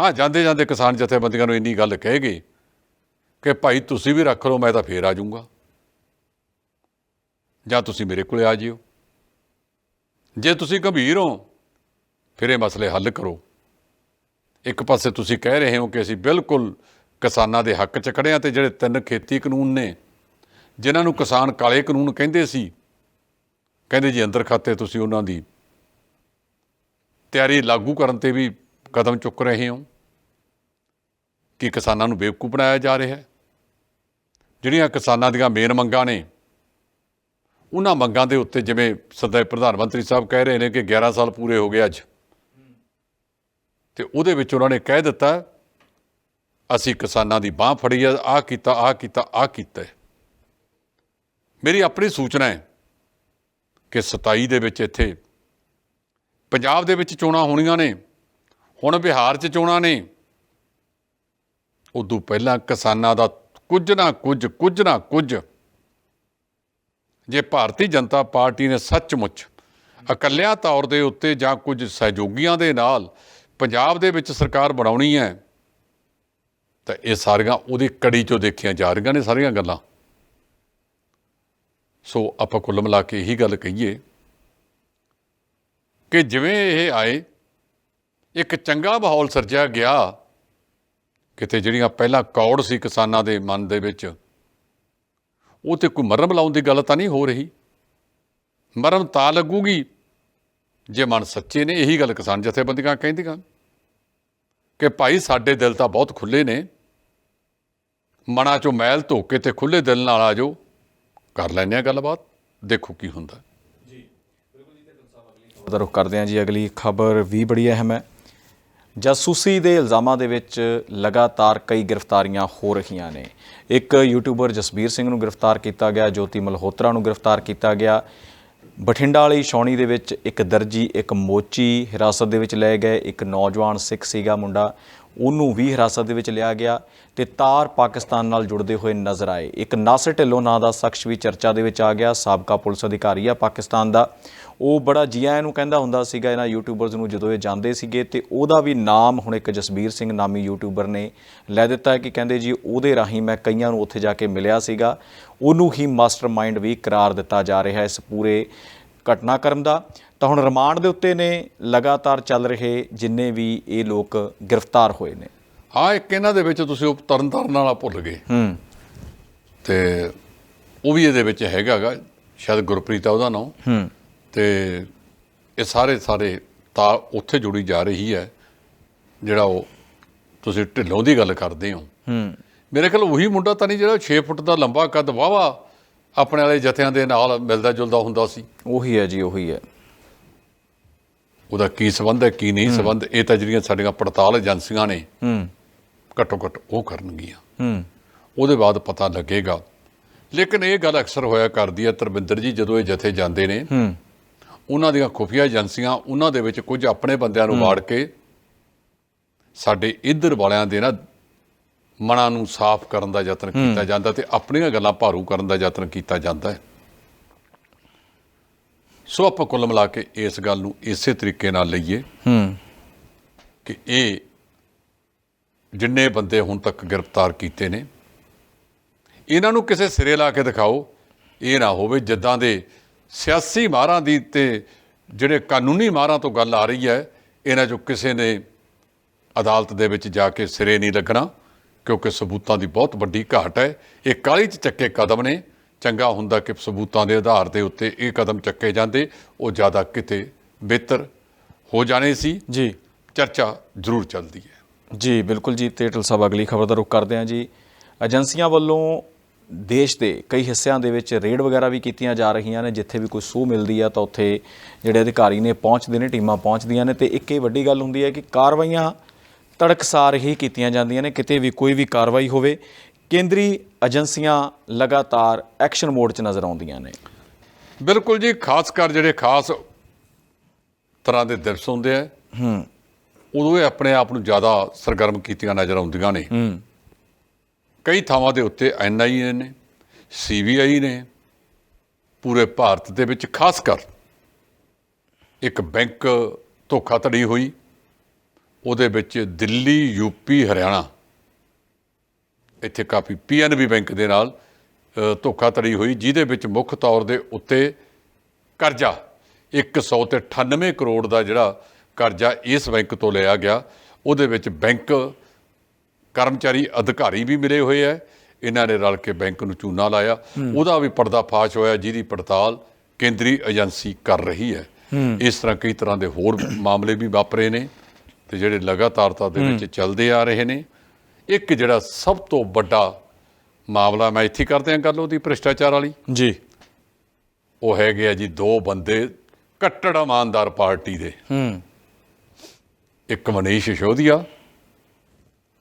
S2: ਹਾਂ ਜਾਂਦੇ ਜਾਂਦੇ ਕਿਸਾਨ ਜਥੇਬੰਦੀਆਂ ਨੂੰ ਇੰਨੀ ਗੱਲ ਕਹਿ ਗਏ ਕਿ ਭਾਈ ਤੁਸੀਂ ਵੀ ਰੱਖ ਲਓ ਮੈਂ ਤਾਂ ਫੇਰ ਆ ਜਾਊਂਗਾ। ਜਾਂ ਤੁਸੀਂ ਮੇਰੇ ਕੋਲੇ ਆ ਜਿਓ। ਜੇ ਤੁਸੀਂ ਗੰਭੀਰ ਹੋ, ਫਿਰ ਇਹ ਮਸਲੇ ਹੱਲ ਕਰੋ। ਇੱਕ ਪਾਸੇ ਤੁਸੀਂ ਕਹਿ ਰਹੇ ਹੋ ਕਿ ਅਸੀਂ ਬਿਲਕੁਲ ਕਿਸਾਨਾਂ ਦੇ ਹੱਕ 'ਚ ਖੜੇ ਹਾਂ ਤੇ ਜਿਹੜੇ ਤਿੰਨ ਖੇਤੀ ਕਾਨੂੰਨ ਨੇ, ਜਿਨ੍ਹਾਂ ਨੂੰ ਕਿਸਾਨ ਕਾਲੇ ਕਾਨੂੰਨ ਕਹਿੰਦੇ ਸੀ, ਕਹਿੰਦੇ ਜੀ ਅੰਦਰ ਖਾਤੇ ਤੁਸੀਂ ਉਹਨਾਂ ਦੀ ਤਿਆਰੀ ਲਾਗੂ ਕਰਨ ਤੇ ਵੀ ਕਦਮ ਚੁੱਕ ਰਹੇ ਹੋ, ਕਿ ਕਿਸਾਨਾਂ ਨੂੰ ਬੇਵਕੂਫ ਬਣਾਇਆ ਜਾ ਰਿਹਾ ਹੈ। ਜਿਹੜੀਆਂ ਕਿਸਾਨਾਂ ਦੀਆਂ ਮੇਨ ਮੰਗਾਂ ਨੇ ਉਹਨਾਂ ਮੰਗਾਂ ਦੇ ਉੱਤੇ ਜਿਵੇਂ ਸਦਾ ਪ੍ਰਧਾਨ ਮੰਤਰੀ ਸਾਹਿਬ ਕਹਿ ਰਹੇ ਨੇ ਕਿ 11 ਸਾਲ ਪੂਰੇ ਹੋ ਗਏ ਅੱਜ। ਤੇ ਉਹਦੇ ਵਿੱਚ ਉਹਨਾਂ ਨੇ ਕਹਿ ਦਿੱਤਾ, ਅਸੀਂ ਕਿਸਾਨਾਂ ਦੀ ਬਾਹ ਫੜੀ ਆ, ਆਹ ਕੀਤਾ ਆਹ ਕੀਤਾ ਆਹ ਕੀਤਾ ਮੇਰੀ ਆਪਣੀ ਸੂਚਨਾ ਹੈ ਕਿ 27 ਦੇ ਵਿੱਚ ਇੱਥੇ ਪੰਜਾਬ ਦੇ ਵਿੱਚ ਚੋਣਾਂ ਹੋਣੀਆਂ ਨੇ, ਹੁਣ ਬਿਹਾਰ 'ਚ ਚੋਣਾਂ ਨੇ। ਉਦੋਂ ਪਹਿਲਾਂ ਕਿਸਾਨਾਂ ਦਾ ਕੁਝ ਨਾ ਕੁਝ ਕੁਝ ਨਾ ਕੁਝ ਜੇ ਭਾਰਤੀ ਜਨਤਾ ਪਾਰਟੀ ਨੇ ਸੱਚਮੁੱਚ ਇਕੱਲਿਆਂ ਤੌਰ ਦੇ ਉੱਤੇ ਜਾਂ ਕੁਝ ਸਹਿਯੋਗੀਆਂ ਦੇ ਨਾਲ ਪੰਜਾਬ ਦੇ ਵਿੱਚ ਸਰਕਾਰ ਬਣਾਉਣੀ ਹੈ, ਤਾਂ ਇਹ ਸਾਰੀਆਂ ਉਹਦੀ ਕੜੀ ਚੋਂ ਦੇਖੀਆਂ ਜਾ ਰਹੀਆਂ ਨੇ ਸਾਰੀਆਂ ਗੱਲਾਂ। ਸੋ ਆਪਾਂ ਕੁੱਲ ਮਿਲਾ ਕੇ ਇਹੀ ਗੱਲ ਕਹੀਏ ਕਿ ਜਿਵੇਂ ਇਹ ਆਏ, ਇੱਕ ਚੰਗਾ ਮਾਹੌਲ ਸਿਰਜਿਆ ਗਿਆ, ਕਿਤੇ ਜਿਹੜੀਆਂ ਪਹਿਲਾਂ ਕੌੜ ਸੀ ਕਿਸਾਨਾਂ ਦੇ ਮਨ ਦੇ ਵਿੱਚ ਉਹ ਤੇ ਕੋਈ ਮਰਮ ਲਾਉਣ ਦੀ ਗੱਲ ਤਾਂ ਨਹੀਂ ਹੋ ਰਹੀ। ਮਰਮ ਤਾਂ ਲੱਗੂਗੀ ਜੇ ਮਨ ਸੱਚੇ ਨੇ ਇਹੀ ਗੱਲ ਕਿਸਾਨ ਜਥੇਬੰਦੀਆਂ ਕਹਿੰਦੀਆਂ ਕਿ ਭਾਈ ਸਾਡੇ ਦਿਲ ਤਾਂ ਬਹੁਤ ਖੁੱਲੇ ਨੇ। ਮਨਾਂ ਚੋਂ ਮੈਲ ਧੋ ਕੇ ਤੇ ਖੁੱਲੇ ਦਿਲ ਨਾਲ ਆ ਜਾਓ ਕਰ ਲੈਂਦੇ ਆ ਗੱਲਬਾਤ ਦੇਖੋ ਕੀ ਹੁੰਦਾ।
S1: ਉਹਦਾ ਰੁਖ ਕਰਦੇ ਹਾਂ ਜੀ ਅਗਲੀ ਖਬਰ ਵੀ ਬੜੀ ਅਹਿਮ ਹੈ। ਜਾਸੂਸੀ ਦੇ ਇਲਜ਼ਾਮਾਂ ਦੇ ਵਿੱਚ ਲਗਾਤਾਰ ਕਈ ਗ੍ਰਿਫਤਾਰੀਆਂ ਹੋ ਰਹੀਆਂ ਨੇ। ਇੱਕ ਯੂਟਿਊਬਰ ਜਸਬੀਰ ਸਿੰਘ ਨੂੰ ਗ੍ਰਿਫਤਾਰ ਕੀਤਾ ਗਿਆ, ਜੋਤੀ ਮਲਹੋਤਰਾ ਨੂੰ ਗ੍ਰਿਫਤਾਰ ਕੀਤਾ ਗਿਆ। ਬਠਿੰਡਾ ਵਾਲੀ ਛਾਉਣੀ ਦੇ ਵਿੱਚ ਇੱਕ ਦਰਜੀ, ਇੱਕ ਮੋਚੀ ਹਿਰਾਸਤ ਦੇ ਵਿੱਚ ਲਏ ਗਏ। ਇੱਕ ਨੌਜਵਾਨ ਸਿੱਖ ਸੀਗਾ ਮੁੰਡਾ। ਉਹਨੂੰ ਵੀ ਹਿਰਾਸਤ ਦੇ ਵਿੱਚ ਲਿਆ ਗਿਆ ਤੇ ਤਾਰ ਪਾਕਿਸਤਾਨ ਨਾਲ ਜੁੜਦੇ ਹੋਏ ਨਜ਼ਰ ਆਏ। ਇੱਕ ਨਾਸਰ ਢਿੱਲੋਂ ਨਾਂ ਦਾ ਸ਼ਖਸ ਵੀ ਚਰਚਾ ਦੇ ਵਿੱਚ ਆ ਗਿਆ, ਸਾਬਕਾ ਪੁਲਿਸ ਅਧਿਕਾਰੀ ਆ ਪਾਕਿਸਤਾਨ ਦਾ। ਉਹ ਬੜਾ ਜੀਆ ਇਹਨੂੰ ਕਹਿੰਦਾ ਹੁੰਦਾ ਸੀਗਾ, ਇਹਨਾਂ ਯੂਟਿਊਬਰਸ ਨੂੰ ਜਦੋਂ ਇਹ ਜਾਂਦੇ ਸੀਗੇ ਤੇ ਉਹਦਾ ਵੀ ਨਾਮ ਹੁਣ ਇੱਕ ਜਸਬੀਰ ਸਿੰਘ ਨਾਮੀ ਯੂਟਿਊਬਰ ਨੇ ਲੈ ਦਿੱਤਾ ਕਿ ਕਹਿੰਦੇ ਜੀ ਉਹਦੇ ਰਾਹੀਂ ਮੈਂ ਕਈਆਂ ਨੂੰ ਉੱਥੇ ਜਾ ਕੇ ਮਿਲਿਆ ਸੀਗਾ। ਉਹਨੂੰ ਹੀ ਮਾਸਟਰਮਾਈਂਡ ਵੀ ਕਰਾਰ ਦਿੱਤਾ ਜਾ ਰਿਹਾ ਇਸ ਪੂਰੇ ਘਟਨਾਕ੍ਰਮ ਦਾ ਤਾਂ ਹੁਣ ਰਿਮਾਂਡ ਦੇ ਉੱਤੇ ਨੇ ਲਗਾਤਾਰ ਚੱਲ ਰਹੇ ਜਿੰਨੇ ਵੀ ਇਹ ਲੋਕ ਗ੍ਰਿਫਤਾਰ ਹੋਏ ਨੇ।
S2: ਹਾਂ ਇੱਕ ਇਹਨਾਂ ਦੇ ਵਿੱਚ ਤੁਸੀਂ ਉਹ ਤਰਨਤਾਰਨ ਵਾਲਾ ਭੁੱਲ ਗਏ।
S1: ਹੂੰ।
S2: ਤੇ ਉਹ ਵੀ ਇਹਦੇ ਵਿੱਚ ਹੈਗਾਗਾ ਸ਼ਾਇਦ ਗੁਰਪ੍ਰੀਤ ਆ ਉਹਦਾ ਨਾਮ
S1: ਹੂੰ।
S2: ਤੇ ਇਹ ਸਾਰੇ ਸਾਰੇ ਤਾਂ ਉੱਥੇ ਜੁੜੀ ਜਾ ਰਹੀ ਹੈ ਜਿਹੜਾ ਉਹ ਤੁਸੀਂ ਢਿੱਲੋਂ ਦੀ ਗੱਲ ਕਰਦੇ ਹੋ।
S1: ਹੂੰ।
S2: ਮੇਰੇ ਖਿਆਲ ਉਹੀ ਮੁੰਡਾ ਤਾਂ ਨਹੀਂ ਜਿਹੜਾ 6 ਫੁੱਟ ਦਾ ਲੰਬਾ ਕੱਦ ਵਾਵਾ ਆਪਣੇ ਵਾਲੇ ਜਥਿਆਂ ਦੇ ਨਾਲ ਮਿਲਦਾ ਜੁਲਦਾ ਹੁੰਦਾ ਸੀ।
S1: ਉਹੀ ਹੈ ਜੀ ਉਹੀ ਹੈ।
S2: ਉਹਦਾ ਕੀ ਸਬੰਧ ਹੈ ਕੀ ਨਹੀਂ ਸਬੰਧ? ਇਹ ਤਾਂ ਜਿਹੜੀਆਂ ਸਾਡੀਆਂ ਪੜਤਾਲ ਏਜੰਸੀਆਂ ਨੇ
S1: ਹੂੰ।
S2: ਘੱਟੋ ਘੱਟ ਉਹ ਕਰਨਗੀਆਂ।
S1: ਹੂੰ।
S2: ਉਹਦੇ ਬਾਅਦ ਪਤਾ ਲੱਗੇਗਾ। ਲੇਕਿਨ ਇਹ ਗੱਲ ਅਕਸਰ ਹੋਇਆ ਕਰਦੀ ਹੈ ਧਰਮਿੰਦਰ ਜੀ ਜਦੋਂ ਇਹ ਜਥੇ ਜਾਂਦੇ ਨੇ
S1: ਹੂੰ।
S2: ਉਹਨਾਂ ਦੀਆਂ ਖੁਫੀਆ ਏਜੰਸੀਆਂ ਉਹਨਾਂ ਦੇ ਵਿੱਚ ਕੁਝ ਆਪਣੇ ਬੰਦਿਆਂ ਨੂੰ ਵਾੜ ਕੇ ਸਾਡੇ ਇੱਧਰ ਵਾਲਿਆਂ ਦੇ ਨਾ ਮਨਾਂ ਨੂੰ ਸਾਫ਼ ਕਰਨ ਦਾ ਯਤਨ ਕੀਤਾ ਜਾਂਦਾ ਤੇ ਆਪਣੀਆਂ ਗੱਲਾਂ ਭਾਰੂ ਕਰਨ ਦਾ ਯਤਨ ਕੀਤਾ ਜਾਂਦਾ ਹੈ। ਸੋ ਆਪਾਂ ਕੁੱਲ ਮਿਲਾ ਕੇ ਇਸ ਗੱਲ ਨੂੰ ਇਸੇ ਤਰੀਕੇ ਨਾਲ ਲਈਏ
S1: ਹੂੰ।
S2: ਕਿ ਇਹ ਜਿੰਨੇ ਬੰਦੇ ਹੁਣ ਤੱਕ ਗ੍ਰਿਫਤਾਰ ਕੀਤੇ ਨੇ ਇਹਨਾਂ ਨੂੰ ਕਿਸੇ ਸਿਰੇ ਲਾ ਕੇ ਦਿਖਾਓ ਇਹ ਨਾ ਹੋਵੇ ਜਿੱਦਾਂ ਦੇ ਸਿਆਸੀ ਮਾਰਾਂ ਦੀ ਤੇ ਜਿਹੜੇ ਕਾਨੂੰਨੀ ਮਾਰਾਂ ਤੋਂ ਗੱਲ ਆ ਰਹੀ ਹੈ ਇਹਨਾਂ ਚੋਂ ਕਿਸੇ ਨੇ ਅਦਾਲਤ ਦੇ ਵਿੱਚ ਜਾ ਕੇ ਸਿਰੇ ਨਹੀਂ ਲੱਗਣਾ। ਕਿਉਂਕਿ ਸਬੂਤਾਂ ਦੀ ਬਹੁਤ ਵੱਡੀ ਘਾਟ ਹੈ। ਇਹ ਕਾਲੀ ਚ ਚੱਕੇ ਕਦਮ ਨੇ। ਚੰਗਾ ਹੁੰਦਾ ਕਿ ਸਬੂਤਾਂ ਦੇ ਆਧਾਰ ਦੇ ਉੱਤੇ ਇਹ ਕਦਮ ਚੱਕੇ ਜਾਂਦੇ। ਉਹ ਜ਼ਿਆਦਾ ਕਿਤੇ ਬਿਹਤਰ ਹੋ ਜਾਣੇ ਸੀ।
S1: ਜੀ।
S2: ਚਰਚਾ ਜ਼ਰੂਰ ਚੱਲਦੀ ਹੈ।
S1: ਜੀ ਬਿਲਕੁਲ ਜੀ। ਤੇ ਸਾਹਿਬ ਅਗਲੀ ਖਬਰ ਦਾ ਰੁਖ ਕਰਦੇ ਹਾਂ ਜੀ। ਏਜੰਸੀਆਂ ਵੱਲੋਂ ਦੇਸ਼ ਦੇ ਕਈ ਹਿੱਸਿਆਂ ਦੇ ਵਿੱਚ ਰੇਡ ਵਗੈਰਾ ਵੀ ਕੀਤੀਆਂ ਜਾ ਰਹੀਆਂ ਨੇ। ਜਿੱਥੇ ਵੀ ਕੋਈ ਸੂਹ ਮਿਲਦੀ ਆ ਤਾਂ ਉੱਥੇ ਜਿਹੜੇ ਅਧਿਕਾਰੀ ਨੇ ਪਹੁੰਚਦੇ ਨੇ ਟੀਮਾਂ ਪਹੁੰਚਦੀਆਂ ਨੇ। ਤੇ ਇੱਕ ਇਹ ਵੱਡੀ ਗੱਲ ਹੁੰਦੀ ਹੈ ਕਿ ਕਾਰਵਾਈਆਂ ਤੜਕਸਾਰ ਹੀ ਕੀਤੀਆਂ ਜਾਂਦੀਆਂ ਨੇ ਕਿਤੇ ਵੀ ਕੋਈ ਵੀ ਕਾਰਵਾਈ ਹੋਵੇ। ਕੇਂਦਰੀ ਏਜੰਸੀਆਂ ਲਗਾਤਾਰ ਐਕਸ਼ਨ ਮੋਡ 'ਚ ਨਜ਼ਰ ਆਉਂਦੀਆਂ ਨੇ।
S2: ਬਿਲਕੁਲ ਜੀ ਖਾਸ ਕਰ ਜਿਹੜੇ ਖਾਸ ਤਰ੍ਹਾਂ ਦੇ ਦਿਵਸ ਹੁੰਦੇ ਆ
S1: ਹੂੰ।
S2: ਉਦੋਂ ਇਹ ਆਪਣੇ ਆਪ ਨੂੰ ਜ਼ਿਆਦਾ ਸਰਗਰਮ ਕੀਤੀਆਂ ਨਜ਼ਰ ਆਉਂਦੀਆਂ ਨੇ।
S1: ਹੂੰ।
S2: ਕਈ ਥਾਵਾਂ ਦੇ ਉੱਤੇ ਐਨਆਈਏ ਨੇ ਸੀਬੀਆਈ ਨੇ ਪੂਰੇ ਭਾਰਤ ਦੇ ਵਿੱਚ ਖਾਸ ਕਰ ਇੱਕ ਬੈਂਕ ਧੋਖਾਧੜੀ ਹੋਈ। ਉਹਦੇ ਵਿੱਚ ਦਿੱਲੀ ਯੂਪੀ ਹਰਿਆਣਾ। ਇੱਥੇ ਕਾਫੀ ਪੀਐਨਬੀ ਬੈਂਕ ਦੇ ਨਾਲ ਧੋਖਾਧੜੀ ਹੋਈ ਜਿਹਦੇ ਵਿੱਚ ਮੁੱਖ ਤੌਰ ਦੇ ਉੱਤੇ ਕਰਜ਼ਾ 198 ਕਰੋੜ ਦਾ ਜਿਹੜਾ ਕਰਜ਼ਾ ਇਸ ਬੈਂਕ ਤੋਂ ਲਿਆ ਗਿਆ। ਉਹਦੇ ਵਿੱਚ ਬੈਂਕ ਕਰਮਚਾਰੀ ਅਧਿਕਾਰੀ ਵੀ ਮਿਲੇ ਹੋਏ ਐ। ਇਹਨਾਂ ਨੇ ਰਲ ਕੇ ਬੈਂਕ ਨੂੰ ਚੂਨਾ ਲਾਇਆ। ਉਹਦਾ ਵੀ ਪਰਦਾਫਾਸ਼ ਹੋਇਆ ਜਿਹਦੀ ਪੜਤਾਲ ਕੇਂਦਰੀ ਏਜੰਸੀ ਕਰ ਰਹੀ ਹੈ। ਇਸ ਤਰ੍ਹਾਂ ਕਈ ਤਰ੍ਹਾਂ ਦੇ ਹੋਰ ਮਾਮਲੇ ਵੀ ਵਾਪਰੇ ਨੇ। ਤੇ ਜਿਹੜੇ ਲਗਾਤਾਰਤਾ ਦੇ ਵਿੱਚ ਚੱਲਦੇ ਆ ਰਹੇ ਨੇ ਇੱਕ ਜਿਹੜਾ ਸਭ ਤੋਂ ਵੱਡਾ ਮਾਮਲਾ ਮੈਂ ਇੱਥੇ ਕਰਦੇ ਹਾਂ ਗੱਲ ਉਹਦੀ ਭ੍ਰਿਸ਼ਟਾਚਾਰ ਵਾਲੀ।
S1: ਜੀ।
S2: ਉਹ ਹੈਗੇ ਆ ਜੀ ਦੋ ਬੰਦੇ ਕੱਟੜ ਇਮਾਨਦਾਰ ਪਾਰਟੀ ਦੇ।
S1: ਹੂੰ।
S2: ਇੱਕ ਮਨੀਸ਼ ਸ਼ੋਧੀਆ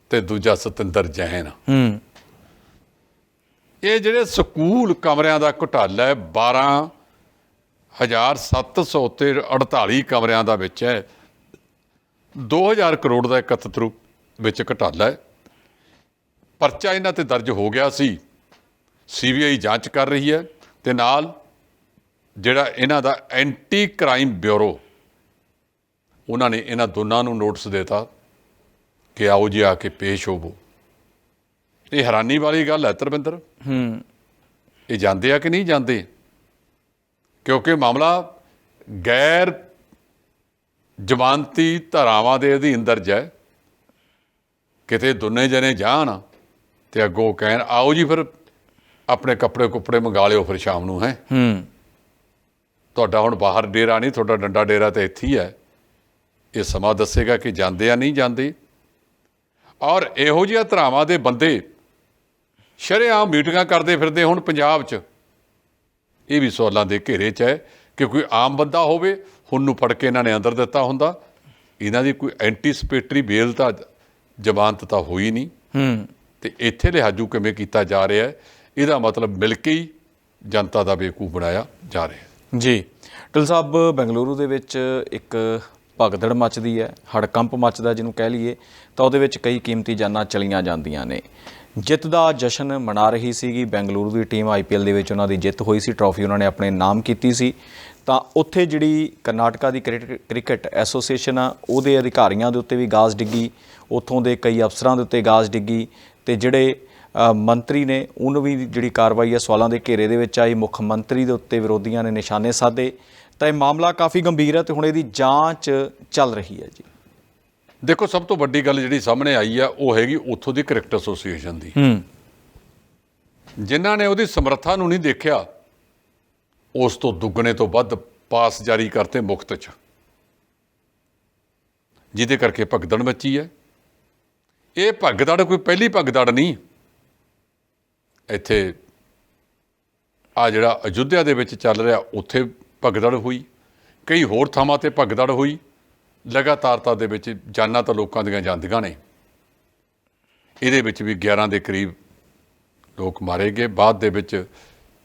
S2: ਤੇ ਦੂਜਾ ਸਤਿੰਦਰ ਜੈਨ।
S1: ਹੂੰ।
S2: ਇਹ ਜਿਹੜੇ ਸਕੂਲ ਕਮਰਿਆਂ ਦਾ ਘੁਟਾਲਾ ਹੈ 12700 ਤੇ 48 ਕਮਰਿਆਂ ਦਾ ਵਿੱਚ ਹੈ। 2000 ਕਰੋੜ ਦਾ ਇਕੱਤਰ ਰੂਪ ਵਿੱਚ ਘੁਟਾਲਾ ਹੈ। ਪਰਚਾ ਇਹਨਾਂ ਤੇ ਦਰਜ ਹੋ ਗਿਆ ਸੀ। ਸੀਬੀਆਈ ਜਾਂਚ ਕਰ ਰਹੀ ਹੈ ਤੇ ਨਾਲ ਜਿਹੜਾ ਇਹਨਾਂ ਦਾ ਐਂਟੀ ਕ੍ਰਾਈਮ ਬਿਊਰੋ ਉਹਨਾਂ ਨੇ ਇਹਨਾਂ ਦੋਨਾਂ ਨੂੰ ਨੋਟਿਸ ਦਿੱਤਾ ਕਿ ਆਓ ਜੀ ਆ ਕੇ ਪੇਸ਼ ਹੋਵੋ। ਇਹ ਹੈਰਾਨੀ ਵਾਲੀ ਗੱਲ ਹੈ ਧਰਮਿੰਦਰ।
S1: ਹੂੰ।
S2: ਇਹ ਜਾਂਦੇ ਆ ਕਿ ਨਹੀਂ ਜਾਂਦੇ? ਕਿਉਂਕਿ ਮਾਮਲਾ ਗੈਰ ਜ਼ਮਾਨਤੀ ਧਾਰਾਵਾਂ ਦੇ ਅਧੀਨ ਦਰਜ ਹੈ। ਕਿਤੇ ਦੋਨੇ ਜਣੇ ਜਾਣ ਤੇ ਅੱਗੋਂ ਕਹਿਣ ਆਓ ਜੀ ਫਿਰ ਆਪਣੇ ਕੱਪੜੇ ਕੁੱਪੜੇ ਮੰਗਾ ਲਿਓ ਫਿਰ ਸ਼ਾਮ ਨੂੰ ਹੈ?
S1: ਹੂੰ।
S2: ਤੁਹਾਡਾ ਹੁਣ ਬਾਹਰ ਡੇਰਾ ਨਹੀਂ ਤੁਹਾਡਾ ਡੰਡਾ ਡੇਰਾ ਤੇ ਇੱਥੇ ਹੀ ਹੈ। ਇਹ ਸਮਾਂ ਦੱਸੇਗਾ ਕਿ ਜਾਂਦੇ ਆ ਨਹੀਂ ਜਾਂਦੇ। ਔਰ ਇਹੋ ਜਿਹੀਆਂ ਧਰਾਵਾਂ ਦੇ ਬੰਦੇ ਸ਼ਰੇਆਮ ਮੀਟਿੰਗਾਂ ਕਰਦੇ ਫਿਰਦੇ ਹੁਣ ਪੰਜਾਬ 'ਚ। ਇਹ ਵੀ ਸਵਾਲਾਂ ਦੇ ਘੇਰੇ 'ਚ ਹੈ ਕਿ ਕੋਈ ਆਮ ਬੰਦਾ ਹੋਵੇ ਹੁਣ ਨੂੰ ਫੜ ਕੇ ਇਹਨਾਂ ਨੇ ਅੰਦਰ ਦਿੱਤਾ ਹੁੰਦਾ। ਇਹਨਾਂ ਦੀ ਕੋਈ ਐਂਟੀਸਪੇਟਰੀ ਬੇਲ ਤਾਂ ਜ਼ਮਾਨਤ ਤਾਂ ਹੋਈ ਨਹੀਂ।
S1: ਹੂੰ।
S2: ਤੇ ਇੱਥੇ ਲਿਹਾਜ਼ੂ ਕਿਵੇਂ ਕੀਤਾ ਜਾ ਰਿਹਾ ਹੈ ਇਹਦਾ ਮਤਲਬ ਮਿਲ ਕੇ ਹੀ ਜਨਤਾ ਦਾ ਬੇਵਕੂਫ ਬਣਾਇਆ ਜਾ ਰਿਹਾ ਹੈ।
S1: ਜੀ। ਟਿਲ ਸਾਹਿਬ ਬੈਂਗਲੁਰੂ ਦੇ ਵਿੱਚ ਇੱਕ ਭਗਦੜ ਮੱਚਦੀ ਹੈ ਹੜਕੰਪ ਮੱਚਦਾ ਜਿਹਨੂੰ ਕਹਿ ਲਈਏ ਤਾਂ ਉਹਦੇ ਵਿੱਚ ਕਈ ਕੀਮਤੀ ਜਾਨਾਂ ਚਲੀਆਂ ਜਾਂਦੀਆਂ ਨੇ। ਜਿੱਤ ਦਾ ਜਸ਼ਨ ਮਨਾ ਰਹੀ ਸੀਗੀ। ਬੈਂਗਲੁਰੂ ਦੀ ਟੀਮ ਆਈਪੀਐਲ ਦੇ ਵਿੱਚ ਉਹਨਾਂ ਦੀ ਜਿੱਤ ਹੋਈ ਸੀ। ਟਰੋਫੀ ਉਹਨਾਂ ਨੇ ਆਪਣੇ ਨਾਮ ਕੀਤੀ ਸੀ। ਤਾਂ ਉੱਥੇ ਜਿਹੜੀ ਕਰਨਾਟਕਾ ਦੀ ਕ੍ਰਿਕਟ ਕ੍ਰਿਕਟ ਐਸੋਸੀਏਸ਼ਨ ਆ, ਉਹਦੇ ਅਧਿਕਾਰੀਆਂ ਦੇ ਉੱਤੇ ਵੀ ਗਾਜ਼ ਡਿੱਗੀ। ਉੱਥੋਂ ਦੇ ਕਈ ਅਫਸਰਾਂ ਦੇ ਉੱਤੇ ਗਾਜ਼ ਡਿੱਗੀ। ਤੇ ਜਿਹੜੇ ਮੰਤਰੀ ਨੇ, ਉਹਨੂੰ ਵੀ ਜਿਹੜੀ ਕਾਰਵਾਈ ਹੈ ਸਵਾਲਾਂ ਦੇ ਘੇਰੇ ਦੇ ਵਿੱਚ ਆਈ। ਮੁੱਖ ਮੰਤਰੀ ਦੇ ਉੱਤੇ ਵਿਰੋਧੀਆਂ ਨੇ ਨਿਸ਼ਾਨੇ ਸਾਧੇ। ਤਾਂ ਇਹ ਮਾਮਲਾ ਕਾਫੀ ਗੰਭੀਰ ਹੈ ਤੇ ਹੁਣ ਇਹਦੀ ਜਾਂਚ ਚੱਲ ਰਹੀ ਹੈ ਜੀ।
S2: ਦੇਖੋ ਸਭ ਤੋਂ ਵੱਡੀ ਗੱਲ ਜਿਹੜੀ ਸਾਹਮਣੇ ਆਈ ਆ ਉਹ ਹੈਗੀ ਉੱਥੋਂ ਦੀ ਕ੍ਰਿਕਟ ਐਸੋਸੀਏਸ਼ਨ ਦੀ।
S1: ਹੂੰ।
S2: ਜਿਨ੍ਹਾਂ ਨੇ ਉਹਦੀ ਸਮਰੱਥਾ ਨੂੰ ਨਹੀਂ ਦੇਖਿਆ ਉਸ ਤੋਂ ਦੁੱਗਣੇ ਤੋਂ ਵੱਧ ਪਾਸ ਜਾਰੀ ਕਰਤੇ ਮੁਫਤ ਚ। ਜਿਹਦੇ ਕਰਕੇ ਭਗਦੜ ਮੱਚੀ ਹੈ। ਇਹ ਭਗਦੜ ਕੋਈ ਪਹਿਲੀ ਭਗਦੜ ਨਹੀਂ। ਇੱਥੇ ਆ ਜਿਹੜਾ ਅਯੁੱਧਿਆ ਦੇ ਵਿੱਚ ਚੱਲ ਰਿਹਾ ਉੱਥੇ ਭਗਦੜ ਹੋਈ। ਕਈ ਹੋਰ ਥਾਵਾਂ ਤੇ ਭਗਦੜ ਹੋਈ। ਲਗਾਤਾਰਤਾ ਦੇ ਵਿੱਚ ਜਾਨਾਂ ਤਾਂ ਲੋਕਾਂ ਦੀਆਂ ਜਾਂਦੀਆਂ ਨੇ। ਇਹਦੇ ਵਿੱਚ ਵੀ 11 ਦੇ ਕਰੀਬ ਲੋਕ ਮਾਰੇ ਗਏ। ਬਾਅਦ ਦੇ ਵਿੱਚ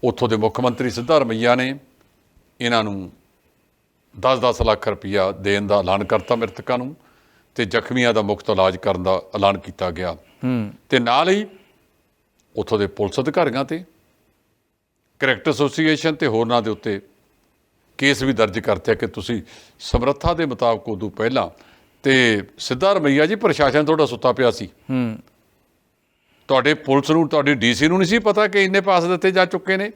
S2: ਉੱਥੋਂ ਦੇ ਮੁੱਖ ਮੰਤਰੀ ਸਿੱਧਾਰਮਈਆ ਨੇ ਇਹਨਾਂ ਨੂੰ 10-10 ਲੱਖ ਰੁਪਇਆ ਦੇਣ ਦਾ ਐਲਾਨ ਕਰਤਾ ਮ੍ਰਿਤਕਾਂ ਨੂੰ ਤੇ ਜ਼ਖਮੀਆਂ ਦਾ ਮੁਫਤ ਇਲਾਜ ਕਰਨ ਦਾ ਐਲਾਨ ਕੀਤਾ ਗਿਆ।
S1: ਹੂੰ।
S2: ਤੇ ਨਾਲ ਹੀ ਉੱਥੋਂ ਦੇ ਪੁਲਿਸ ਅਧਿਕਾਰੀਆਂ ਤੇ ਕ੍ਰਿਕਟ ਐਸੋਸੀਏਸ਼ਨ ਤੇ ਹੋਰਨਾਂ ਦੇ ਉੱਤੇ ਕੇਸ ਵੀ ਦਰਜ ਕਰਤੇ ਕਿ ਤੁਸੀਂ ਸਮਰੱਥਾ ਦੇ ਮੁਤਾਬਕ ਉਦੋਂ ਪਹਿਲਾਂ ਤੇ ਸਿੱਧਾ ਰਮਈਆ ਜੀ ਪ੍ਰਸ਼ਾਸਨ ਤੁਹਾਡਾ ਸੁੱਤਾ ਪਿਆ ਸੀ।
S1: ਹੂੰ।
S2: ਤੁਹਾਡੇ ਪੁਲਿਸ ਨੂੰ ਤੁਹਾਡੀ ਡੀਸੀ ਨੂੰ ਨਹੀਂ ਸੀ ਪਤਾ ਕਿ ਇੰਨੇ ਪਾਸ ਦਿੱਤੇ ਜਾ ਚੁੱਕੇ ਨੇ?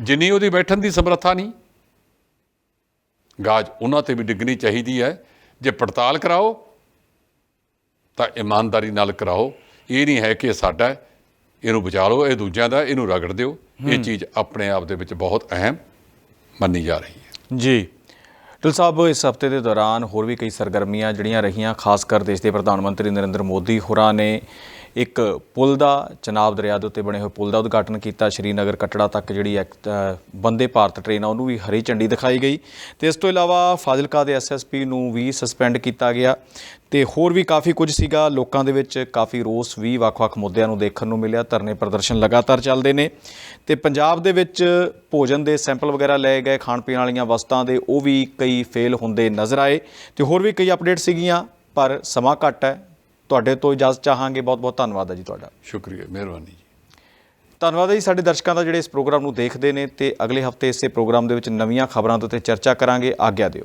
S2: ਜਿੰਨੀ ਉਹਦੀ ਬੈਠਣ ਦੀ ਸਮਰੱਥਾ ਨਹੀਂ। ਗਾਜ ਉਹਨਾਂ ਤੇ ਵੀ ਡਿੱਗਣੀ ਚਾਹੀਦੀ ਹੈ। ਜੇ ਪੜਤਾਲ ਕਰਾਓ ਤਾਂ ਇਮਾਨਦਾਰੀ ਨਾਲ ਕਰਾਓ। ਇਹ ਨਹੀਂ ਹੈ ਕਿ ਸਾਡਾ ਇਹਨੂੰ ਬਚਾ ਲਓ ਇਹ ਦੂਜਿਆਂ ਦਾ ਇਹਨੂੰ ਰਗੜ ਦਿਓ। ਇਹ ਚੀਜ਼ ਆਪਣੇ ਆਪ ਦੇ ਵਿੱਚ ਬਹੁਤ ਅਹਿਮ ਮੰਨੀ ਜਾ ਰਹੀ ਹੈ।
S1: ਜੀ। ਟਿਲ ਸਾਹਿਬ, ਇਸ ਹਫ਼ਤੇ ਦੇ ਦੌਰਾਨ ਹੋਰ ਵੀ ਕਈ ਸਰਗਰਮੀਆਂ ਜਿਹੜੀਆਂ ਰਹੀਆਂ, ਖਾਸ ਕਰ ਦੇਸ਼ ਦੇ ਪ੍ਰਧਾਨ ਮੰਤਰੀ ਨਰਿੰਦਰ ਮੋਦੀ ਹੋਰਾਂ ਨੇ ਇੱਕ ਪੁਲ ਦਾ ਚਨਾਬ ਦਰਿਆ ਦੇ ਉੱਤੇ ਬਣੇ ਹੋਏ ਪੁਲ ਦਾ ਉਦਘਾਟਨ ਕੀਤਾ। ਸ਼੍ਰੀਨਗਰ ਕਟੜਾ ਤੱਕ ਜਿਹੜੀ ਇੱਕ, ਬੰਦੇ ਭਾਰਤ ਟ੍ਰੇਨ ਆ ਉਹਨੂੰ ਵੀ ਹਰੀ ਝੰਡੀ ਦਿਖਾਈ ਗਈ। ਤੇ ਇਸ ਤੋਂ ਇਲਾਵਾ ਫਾਜ਼ਿਲਕਾ ਦੇ ਐਸਐਸਪੀ ਨੂੰ ਵੀ ਸਸਪੈਂਡ ਕੀਤਾ ਗਿਆ। ਤੇ ਹੋਰ ਵੀ ਕਾਫੀ ਕੁਝ ਸੀਗਾ। ਲੋਕਾਂ ਦੇ ਵਿੱਚ ਕਾਫੀ ਰੋਸ ਵੀ ਵੱਖ-ਵੱਖ ਮੁੱਦਿਆਂ ਨੂੰ ਦੇਖਣ ਨੂੰ ਮਿਲਿਆ। ਧਰਨੇ ਪ੍ਰਦਰਸ਼ਨ ਲਗਾਤਾਰ ਚੱਲਦੇ ਨੇ। ਤੇ ਪੰਜਾਬ ਦੇ ਵਿੱਚ ਭੋਜਨ ਦੇ ਸੈਂਪਲ ਵਗੈਰਾ ਲਏ ਗਏ। ਖਾਣ ਪੀਣ ਵਾਲੀਆਂ ਵਸਤਾਂ ਦੇ ਉਹ ਵੀ ਕਈ ਫੇਲ ਹੁੰਦੇ ਨਜ਼ਰ ਆਏ। ਤੇ ਹੋਰ ਵੀ ਕਈ ਅਪਡੇਟ ਸੀਗੀਆਂ ਪਰ ਸਮਾਂ ਘੱਟ ਹੈ। ਤੁਹਾਡੇ ਤੋਂ ਇਜਾਜ਼ਤ ਚਾਹਾਂਗੇ। ਬਹੁਤ-ਬਹੁਤ ਧੰਨਵਾਦ ਹੈ ਜੀ ਤੁਹਾਡਾ।
S2: ਸ਼ੁਕਰੀਆ ਮਿਹਰਬਾਨੀ ਜੀ।
S1: ਧੰਨਵਾਦ ਹੈ ਜੀ। ਸਾਡੇ ਦਰਸ਼ਕਾਂ ਦਾ ਜਿਹੜੇ ਇਸ ਪ੍ਰੋਗਰਾਮ ਨੂੰ ਦੇਖਦੇ ਨੇ ਤੇ ਅਗਲੇ ਹਫ਼ਤੇ ਇਸੇ ਪ੍ਰੋਗਰਾਮ ਦੇ ਵਿੱਚ ਨਵੀਆਂ ਖਬਰਾਂ ਦੇ ਉੱਤੇ ਚਰਚਾ ਕਰਾਂਗੇ। ਆਗਿਆ ਦਿਓ।